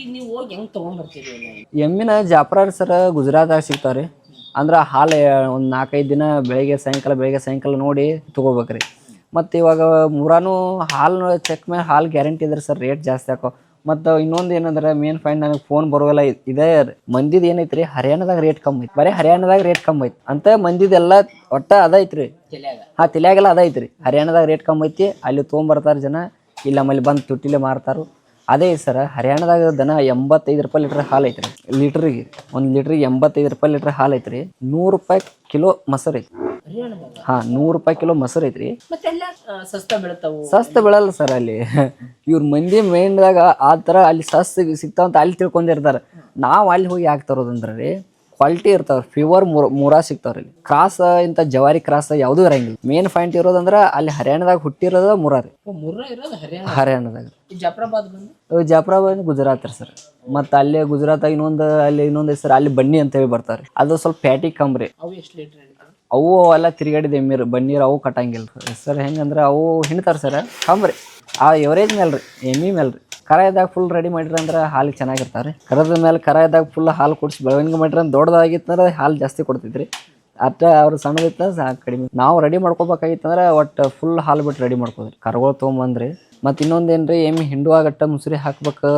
[SPEAKER 2] ಈಗ ನೀವು ಹೋಗಿ ಹೆಂಗ್ ತೊಗೊಂಡ್ಬರ್ತೀವಿ?
[SPEAKER 1] ಎಮ್ಮಿನ ಜಾಪ್ರಾರ್ ಸರ್ ಗುಜರಾತಾಗ ಸಿಗ್ತಾವ್ರಿ. ಅಂದ್ರೆ ಹಾಲು ಒಂದು ನಾಲ್ಕೈದು ದಿನ ಬೆಳಿಗ್ಗೆ, ಸಾಯಂಕಾಲ ಬೆಳಿಗ್ಗೆ, ಸಾಯಂಕಾಲ ನೋಡಿ ತೊಗೋಬೇಕ್ರಿ. ಮತ್ತು ಇವಾಗ ಮೂರಾನು ಹಾಲು ಚೆಕ್ ಮೇಲೆ ಹಾಲು ಗ್ಯಾರಂಟಿ ಇದ್ರೆ ಸರ್ ರೇಟ್ ಜಾಸ್ತಿ ಹಾಕೋ. ಮತ್ತು ಇನ್ನೊಂದು ಏನಂದ್ರೆ ಮೇನ್ ಫೈನ್ ನನಗೆ ಫೋನ್ ಬರೋಲ್ಲ ಇ- ಇದೇ ಮಂದಿದ್ ಏನೈತ್ರಿ, ಹರಿಯಾಣದಾಗ ರೇಟ್ ಕಮ್ಮಿ ಐತಿ. ಬರೀ ಹರಿಯಾಣದಾಗ ರೇಟ್ ಕಮ್ಮಿ ಐತಿ. ಅಂತ ಮಂದಿದೆಲ್ಲ ಒಟ್ಟ ಅದ ಐತ್ರಿ.
[SPEAKER 2] ತಲ್ಯಾಗ
[SPEAKER 1] ಹಾಂ, ತಲೆಯಾಗೆಲ್ಲ ಅದ ಐತ್ರಿ. ಹರಿಯಾಣದಾಗ ರೇಟ್ ಕಮ್ಮಿ ಐತಿ, ಅಲ್ಲಿ ತೊಗೊಂಬರ್ತಾರೆ ಜನ. ಇಲ್ಲ ನಮ್ಮಲ್ಲಿ ಬಂದು ತುಟ್ಟಿಲೆ ಮಾರ್ತಾರು. ಅದೇ ಸರ್ ಹರಿಯಾಣದಾಗ ದನ ಎಂಬತ್ತೈದು ರೂಪಾಯಿ ಲೀಟ್ರ್ ಹಾಲು ಐತ್ರಿ. ಲೀಟ್ರಿಗೆ ಒಂದು ಲೀಟ್ರಿಗೆ ಎಂಬತ್ತೈದು ರೂಪಾಯಿ ಲೀಟ್ರ್ ಹಾಲು ಐತ್ರಿ. ನೂರು ರೂಪಾಯಿ ಕಿಲೋ ಮೊಸರು ಐತಿ ಹಾ ನೂರು ರೂಪಾಯಿ ಕಿಲೋ ಮೊಸರು ಐತ್ರಿ.
[SPEAKER 2] ಮತ್ತೆಲ್ಲ ಸಸ್ತಾ ಬೀಳ್ತಾವು?
[SPEAKER 1] ಸಸ್ತ ಬೀಳಲ್ಲ ಸರ್ ಅಲ್ಲಿ. ಇವ್ರ ಮಂದಿ ಮೈಂಡ್ದಾಗ ಆ ಥರ ಅಲ್ಲಿ ಸಸ್ತ ಸಿಗ್ತಾವಂತ ಅಲ್ಲಿ ತಿಳ್ಕೊಂಡಿರ್ತಾರೆ. ನಾವು ಅಲ್ಲಿ ಹೋಗಿ ಯಾಕೆ ತರೋದಂದ್ರೆ ರೀ ಕ್ವಾಲಿಟಿ ಇರ್ತಾವ್ರಿ ಫೀವರ್ ಮೂರ ಸಿಗ್ತಾವ್ರಿ ಇಲ್ಲಿ ಕ್ರಾಸ್ ಇಂಥ ಜವಾರಿ ಕ್ರಾಸ್ ಯಾವುದೂ ಇರಂಗಿಲ್ಲ. ಮೇನ್ ಪಾಯಿಂಟ್ ಇರೋದಂದ್ರೆ ಅಲ್ಲಿ ಹರಿಯಾಣದಾಗ ಹುಟ್ಟಿರೋದ
[SPEAKER 2] ಮುರಾರಿ
[SPEAKER 1] ಹರಿಯಾಣದಾಗ.
[SPEAKER 2] ಜಾಫ್ರಾಬಾದ್
[SPEAKER 1] ಜಾಫ್ರಾಬಾದ್ ಗುಜರಾತ್ ರೀ ಸರ್. ಮತ್ತು ಅಲ್ಲೇ ಗುಜರಾತ್ ಇನ್ನೊಂದು ಅಲ್ಲಿ ಇನ್ನೊಂದು ಹೆಸರು ಅಲ್ಲಿ ಬನ್ನಿ ಅಂತ ಹೇಳಿ ಬರ್ತಾರೆ. ಅದು ಸ್ವಲ್ಪ ಪ್ಯಾಟಿ ಕಮ್ಮಿ ರೀ.
[SPEAKER 2] ಅವು ಎಷ್ಟು ಲೀಟರ್ ಹಿಡಿತಾವೆ?
[SPEAKER 1] ಅವು ಎಲ್ಲ ತಿರುಗಾಡಿದೆ ಎಮ್ಮಿರು ಬನ್ನೀರು ಅವು ಕಟ್ಟಂಗಿಲ್ಲ ಸರ್ ಹೆಂಗಂದ್ರೆ ಅವು ಹಿಂಡ್ತಾರೆ ಸರ್. ಕಂಬ್ರಿ ರೀ. ಆ ಎವರೇಜ್ ಮೇಲೆ ರೀ ಎಮ್ಮಿ ಮೇಲೆ ರೀ. ಕರ ಫುಲ್ ರೆಡಿ ಮಾಡಿರಿ ಅಂದ್ರೆ ಹಾಲು ಚೆನ್ನಾಗಿರ್ತಾರೆ ಕರದ ಮೇಲೆ ಕರಾಯದಾಗ ಫುಲ್ ಹಾಲು ಕುಡಿಸಿ ಬೆಳವಣಿಗೆ ಮಾಡಿರಿ ಅಂದ್ರೆ ದೊಡ್ಡದಾಗಿತ್ತಂದ್ರೆ ಹಾಲು ಜಾಸ್ತಿ ಕೊಡ್ತೈತ್ರಿ ಅಟ್ಟ ಅವ್ರು ಸಣ್ಣದಿತ್ತ ಸಾಕು ಕಡಿಮೆ. ನಾವು ರೆಡಿ ಮಾಡ್ಕೋಬೇಕಾಗಿತ್ತಂದ್ರೆ ಒಟ್ಟು ಫುಲ್ ಹಾಲು ಬಿಟ್ಟು ರೆಡಿ ಮಾಡ್ಕೋದ್ರಿ ಕರ್ಗಳು ತೊಗೊಂಬಂದ್ರಿ. ಮತ್ತು ಇನ್ನೊಂದು ಏನು ರೀ ಎಮ್ಮಿ ಹಿಂಡುವಾಗಟ್ಟ ಮುಸುರಿ ಹಾಕ್ಬೇಕು.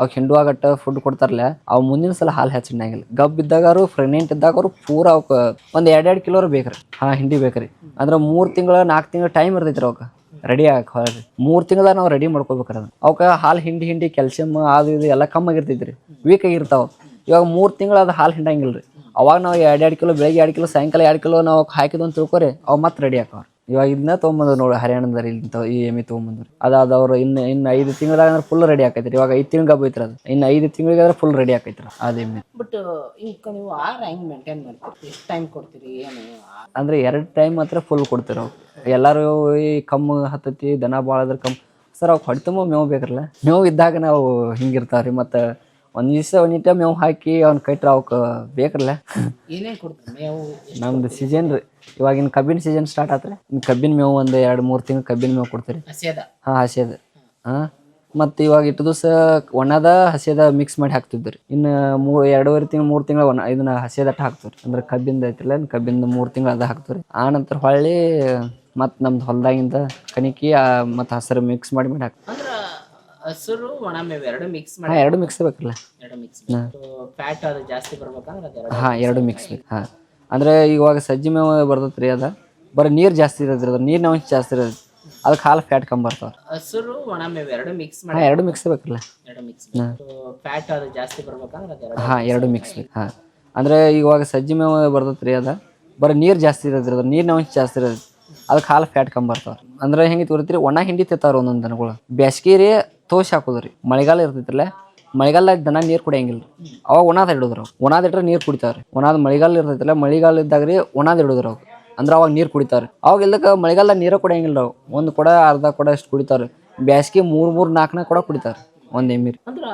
[SPEAKER 1] ಅವ್ ಹಿಂಡುವಾಗಟ್ಟ ಫುಡ್ ಕೊಡ್ತಾರಲ್ಲ, ಅವು ಮುಂದಿನ ಸಲ ಹಾಲು ಹೆಚ್ಚಿನಾಗಿಲ್ಲ ಗಬ್ ಫ್ರೆನೆಂಟ್ ಪ್ರೆಗ್ನೆಂಟ್ ಇದ್ದಾಗಾರು ಪೂರ ಅವಕ್ಕೆ ಒಂದು ಎರಡು ಎರಡು ಕಿಲೋರು ಬೇಕ್ರಿ. ಹಾಂ, ಹಿಂಡಿ ಬೇಕ್ರಿ. ಅಂದ್ರೆ ಮೂರು ತಿಂಗಳು ನಾಲ್ಕು ತಿಂಗಳು ಟೈಮ್ ಇರ್ತೈತ್ರಿ ಅವಕ್ಕೆ ರೆಡಿ ಆಗಕ್ಕೆ ಹೊಳ್ರಿ ಮೂರು ತಿಂಗಳ ನಾವು ರೆಡಿ ಮಾಡ್ಕೋಬೇಕ್ರಿ ಅದನ್ನ. ಅವಕ್ಕೆ ಹಾಲು ಹಿಂಡಿ ಹಿಂಡಿ ಕ್ಯಾಲ್ಸಿಯಮ್ ಅದು ಇದು ಎಲ್ಲ ಕಮ್ಮಿ ಆಗಿರ್ತೈತ್ರಿ ವೀಕ್ ಆಗಿರ್ತಾವೆ. ಇವಾಗ ಮೂರು ತಿಂಗಳು ಅದು ಹಾಲು ಹಿಂಡಂಗಿಲ್ಲ ರೀ ಅವಾಗ ನಾವು ಎರಡು ಎರಡು ಕಿಲೋ ಬೆಳಗ್ಗೆ ಎರಡು ಕಿಲೋ ಸಾಯಂಕಾಲ ಎರಡು ಕಿಲೋ ನಾವು ಹಾಕಿದ್ವು ಅಂತ ತಿಳ್ಕೊರಿ ಅವು ಮತ್ತೆ ರೆಡಿ ಆಕಾವ ಇವಾಗ ಇದನ್ನ ತೊಗೊಂಬಂದ್ರು ನೋಡಿ ಹರಿಯಾಣದ ಇಂಥ ಈ ಎಮಿ ತೊಗೊಂಬಂದ್ರು ಅದಾದ ಅವ್ರು ಇನ್ನು ಇನ್ನು ಐದು ತಿಂಗಳದಾಗ ಅಂದ್ರೆ ಫುಲ್ ರೆಡಿ ಆಕೈತ್ರಿ ಇವಾಗ ಐದು ತಿಂಗಳು ಐತ್ರಿ ಅದು. ಇನ್ನು ಐದು ತಿಂಗಳಿಗೆ ಆದ್ರೆ ಫುಲ್ ರೆಡಿ ಆಕೈತ್ರಿ ಅದು ಎಮ್ಮೆ
[SPEAKER 2] ಬಟ್ ಈಗ ನೀವು ಆ ಹೆಂಗ್ ಮೇಂಟೈನ್ ಮಾಡ್ತೀರಿ ಎಷ್ಟು ಟೈಮ್ ಕೊಡ್ತೀರಿ ಏನು?
[SPEAKER 1] ಅಂದ್ರೆ ಎರಡು ಟೈಮ್ ಮಾತ್ರ ಫುಲ್ ಕೊಡ್ತೀರ ಎಲ್ಲಾರು ಎಲ್ಲರೂ ಈ ಕಮ್ಮು ಹತ್ತತಿ ದನ ಭಾಳ ಅದ್ರ ಕಮ್ಮು ಸರ್ ಅವ್ ಹೊಟ್ಟೆ ತುಂಬ ಮೇವು ಬೇಕ್ರಲ್ಲ? ಮೇವು ಇದ್ದಾಗ ನಾವು ಹಿಂಗಿರ್ತಾವ್ರಿ ಮತ್ತು ಒಂದು ದಿವಸ ಒಂದಿಟ ಮೇವು ಹಾಕಿ ಅವ್ನ ಕೈಟ್ರ ಅವಕ್ಕೆ ಬೇಕ್ರಲ್ಲ.
[SPEAKER 2] ಏನೇನ್ ಕೊಡ್ತೀರಿ ಮೇವು ಎಷ್ಟ್-
[SPEAKER 1] ನಮ್ದು ಸೀಸನ್ ರೀ. ಇವಾಗಿನ ಕಬ್ಬಿನ ಸೀಸನ್ ಸ್ಟಾರ್ಟ್ ಆತ್ರಿ. ಕಬ್ಬಿನ ಮೇವು ಒಂದ್ ಎರಡ್ ಮೂರ್ ತಿಂಗಳು ಕಬ್ಬಿನ ಮೇವು ಕೊಡ್ತೀರಿ.
[SPEAKER 2] ಹಸಿಯದ?
[SPEAKER 1] ಹಾ ಹಸಿಯದ. ಹಾ. ಮತ್ತ ಇವಾಗ ಇಟ್ಟು ದಿವಸ ಒಣದ ಹಸಿಯದ ಮಿಕ್ಸ್ ಮಾಡಿ ಹಾಕ್ತಿದ್ರಿ ಇನ್ನು ಮೂ ಎರಡೂವರೆ ತಿಂಗಳು ಮೂರು ತಿಂಗಳ ಒಣ ಇದನ್ನ ಹಾಕ್ತೀವಿ ರೀ. ಅಂದ್ರೆ ಕಬ್ಬಿಂದ ಐತಿಲ್ಲ ಕಬ್ಬಿಂದ ಮೂರು ತಿಂಗಳು ಅದ ಹಾಕ್ತೀವಿ ಆ ನಂತರ ಹೊಳ್ಳಿ ಮತ್ತು ನಮ್ದು ಹೊಲ್ದಾಗಿಂದ ಕಣಿಕಿ ಮತ್ತು ಹಸಿರು ಮಿಕ್ಸ್ ಮಾಡಿ ಮಾಡಿ ಹಾಕ್ತೀವಿ
[SPEAKER 2] ಅಂದ್ರ ಹಸಿರು ಒಣ ಮೇವು ಎರಡು ಮಿಕ್ಸ್ ಮಾಡಿ
[SPEAKER 1] ಹಾಂ ಎರಡು ಮಿಕ್ಸ್ ಬೇಕಲ್ಲ?
[SPEAKER 2] ಎರಡು ಮಿಕ್ಸ್ ಫ್ಯಾಟ್ ಅದು ಜಾಸ್ತಿ ಬರ್ಬೇಕಂದ್ರೆ ಅದೆರಡು
[SPEAKER 1] ಹಾಂ ಎರಡು ಮಿಕ್ಸ್ ಬೇಕು. ಹಾಂ. ಅಂದರೆ ಇವಾಗ ಸಜ್ಜಿ ಮೇವು ಬರ್ತೈತೆ ರೀ ಅದ? ಬರೀ ನೀರು ಜಾಸ್ತಿ ಇರೋದ್ರಿ ಅದು. ನೀರಿನ ಅಂಶ ಜಾಸ್ತಿ ಇರೋದು ಅದಕ್ಕೆ ಹಾಲು ಫ್ಯಾಟ್ ಕಮ್ಮಿ ಬರ್ತಾವೆ.
[SPEAKER 2] ಹಸಿರು ಒಣ ಮೇವು ಎರಡು ಮಿಕ್ಸ್
[SPEAKER 1] ಹಾಂ
[SPEAKER 2] ಮಾಡಿ
[SPEAKER 1] ಎರಡು ಮಿಕ್ಸ್ ಬೇಕಲ್ಲ?
[SPEAKER 2] ಎರಡು ಮಿಕ್ಸ್ ಫ್ಯಾಟ್ ಅದು ಜಾಸ್ತಿ ಬರ್ಬೇಕಂದ್ರೆ ಅದೆರಡು
[SPEAKER 1] ಹಾಂ ಎರಡು ಮಿಕ್ಸ್ ಬೇಕು. ಹಾಂ. ಅಂದರೆ ಇವಾಗ ಸಜ್ಜಿ ಮೇವು ಬರ್ತೈತೆ ರೀ ಅದ? ಬರೀ ನೀರು ಜಾಸ್ತಿ ಇರೋದ್ರಿ ಅದು. ನೀರಿನ ಅಂಶ ಜಾಸ್ತಿ ಇರೋದು ಅದಕ್ಕೆ ಹಾಲು ಫ್ಯಾಟ್ ಕಮ್ಮಿ ಬರ್ತಾವೆ. ಅಂದ್ರೆ ಹೆಂಗೆ ತೋರಿತ್ರಿ ಒಣ ಹಿಂಡಿ ತಿಂತಾರ ಒಂದೊಂದು ದನಗಳು. ಬೇಸಿಗೆ ರೀ ತೋಷ್ ಹಾಕೋದು ರೀ ಮಳೆಗಾಲ ಇರ್ತೈತ್ರಲ್ಲ ಮಳೆಗಾಲದಾಗ ದನ ನೀರು ಕುಡಿಯಂಗಿಲ್ಲ ರೀ ಅವಾಗ ಒಣಾದ ಇಡೋದ್ರ ಒಣಾದ ಇಟ್ರೆ ನೀರು ಕುಡಿತಾವ್ರಿ ಒಣಾದ ಮಳೆಗಾಲ ಇರ್ತೈತಲ್ಲ ಮಳೆಗಾಲ ಇದ್ದಾಗ ರೀ ಒಣಾದ ಇಡೋದ್ರ ಅವು ಅಂದ್ರೆ ಅವಾಗ ನೀರು ಕುಡಿತಾರೆ ಅವಾಗ ಇಲ್ಲಕ್ಕೆ ಮಳೆಗಾಲದಾಗ ನೀರು ಕುಡಿಯಂಗಿಲ್ಲ ಅವು ಒಂದು ಕೊಡ ಅರ್ಧ ಕೊಡ ಅಷ್ಟು ಕುಡಿತಾವ್ರಿ ಬ್ಯಾಸ್ಗೆ ಮೂರು ಮೂರು ನಾಲ್ಕು ನಾಲ್ಕು ಕೊಡ ಕುಡಿತಾವ್ರಿ ಒಂದು ಎಮ್ಮಿ
[SPEAKER 2] ಅಂದ್ರ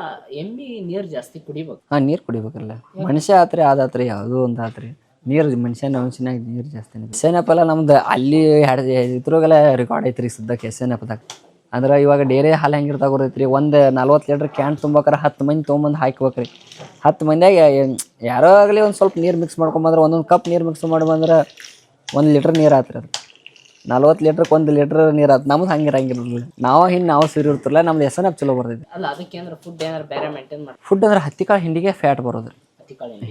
[SPEAKER 2] ಎಮ್ಮಿ ನೀರ್ ಜಾಸ್ತಿ ಕುಡಿಬೇಕು.
[SPEAKER 1] ಹಾಂ ನೀರು ಕುಡಿಬೇಕಲ್ಲ. ಮನುಷ್ಯ ಆತ್ರಿ ಅದಾತ್ರಿ ಯಾವುದೋ ಒಂದು ಆತ್ರಿ. ನೀರು ಮನುಷ್ಯನ ಮನುಷ್ಯನಾಗ ನೀರು ಜಾಸ್ತಿ ಎಸ್ ಎನ್ ಎಫ್ ಎಲ್ಲ ನಮ್ದು ಅಲ್ಲಿ ಇದ್ರಾಗೆಲ್ಲ ರೆಕಾರ್ಡ್ ಐತ್ರಿ ಸದ್ಯಕ್ಕೆ ಎಸ್ ಎನ್ ಎಫ್ದಾಗ ಅಂದ್ರೆ ಇವಾಗ ಡೇರೆ ಹಾಲು ಹೆಂಗಿರ್ತಾವ ಗೊತ್ತೈತ್ರಿ? ಒಂದು ನಲ್ವತ್ತು ಲೀಟ್ರ್ ಕ್ಯಾನ್ ತುಂಬೇಕಾರೆ ಹತ್ತು ಮಂದಿ ತೊಗೊಂಬಂದು ಹಾಕ್ಬೇಕ್ರಿ. ಹತ್ತು ಮಂದಿಯಾಗ ಯಾರೋ ಆಗಲಿ ಒಂದು ಸ್ವಲ್ಪ ನೀರು ಮಿಕ್ಸ್ ಮಾಡ್ಕೊಂಬಂದ್ರೆ ಒಂದೊಂದು ಕಪ್ ನೀರು ಮಿಕ್ಸ್ ಮಾಡ್ಬಂದ್ರೆ ಒಂದು ಲೀಟ್ರ್ ನೀರು ಆತ್ರಿ ಅದು. ನಲ್ವತ್ತು ಲೀಟ್ರ್ಗೆ ಒಂದು ಲೀಟ್ರ್ ನೀರು ಆತು. ನಮ್ದು ಹಂಗೆ ಇರಂಗಿಲ್ಲ ನಾವು ಹಿಂಗೆ ನಾವು ಸೀರಿ ಇರ್ತಿರಲ್ಲ ನಮ್ದು ಎಸ್ ಎನ್ ಎಫ್ ಚಲೋ ಬರ್ತೈತಿ.
[SPEAKER 2] ಅಲ್ಲ ಅದಕ್ಕೆ ಅಂದ್ರೆ ಫುಡ್ ಏನಾರ ಬೇರೆ ಮೇಂಟೈನ್ ಮಾಡಿ
[SPEAKER 1] ಫುಡ್ ಅಂದ್ರೆ ಹತ್ತಿ ಕಾಳು ಹಿಂಡಿಗೆ ಫ್ಯಾಟ್ ಬರೋದು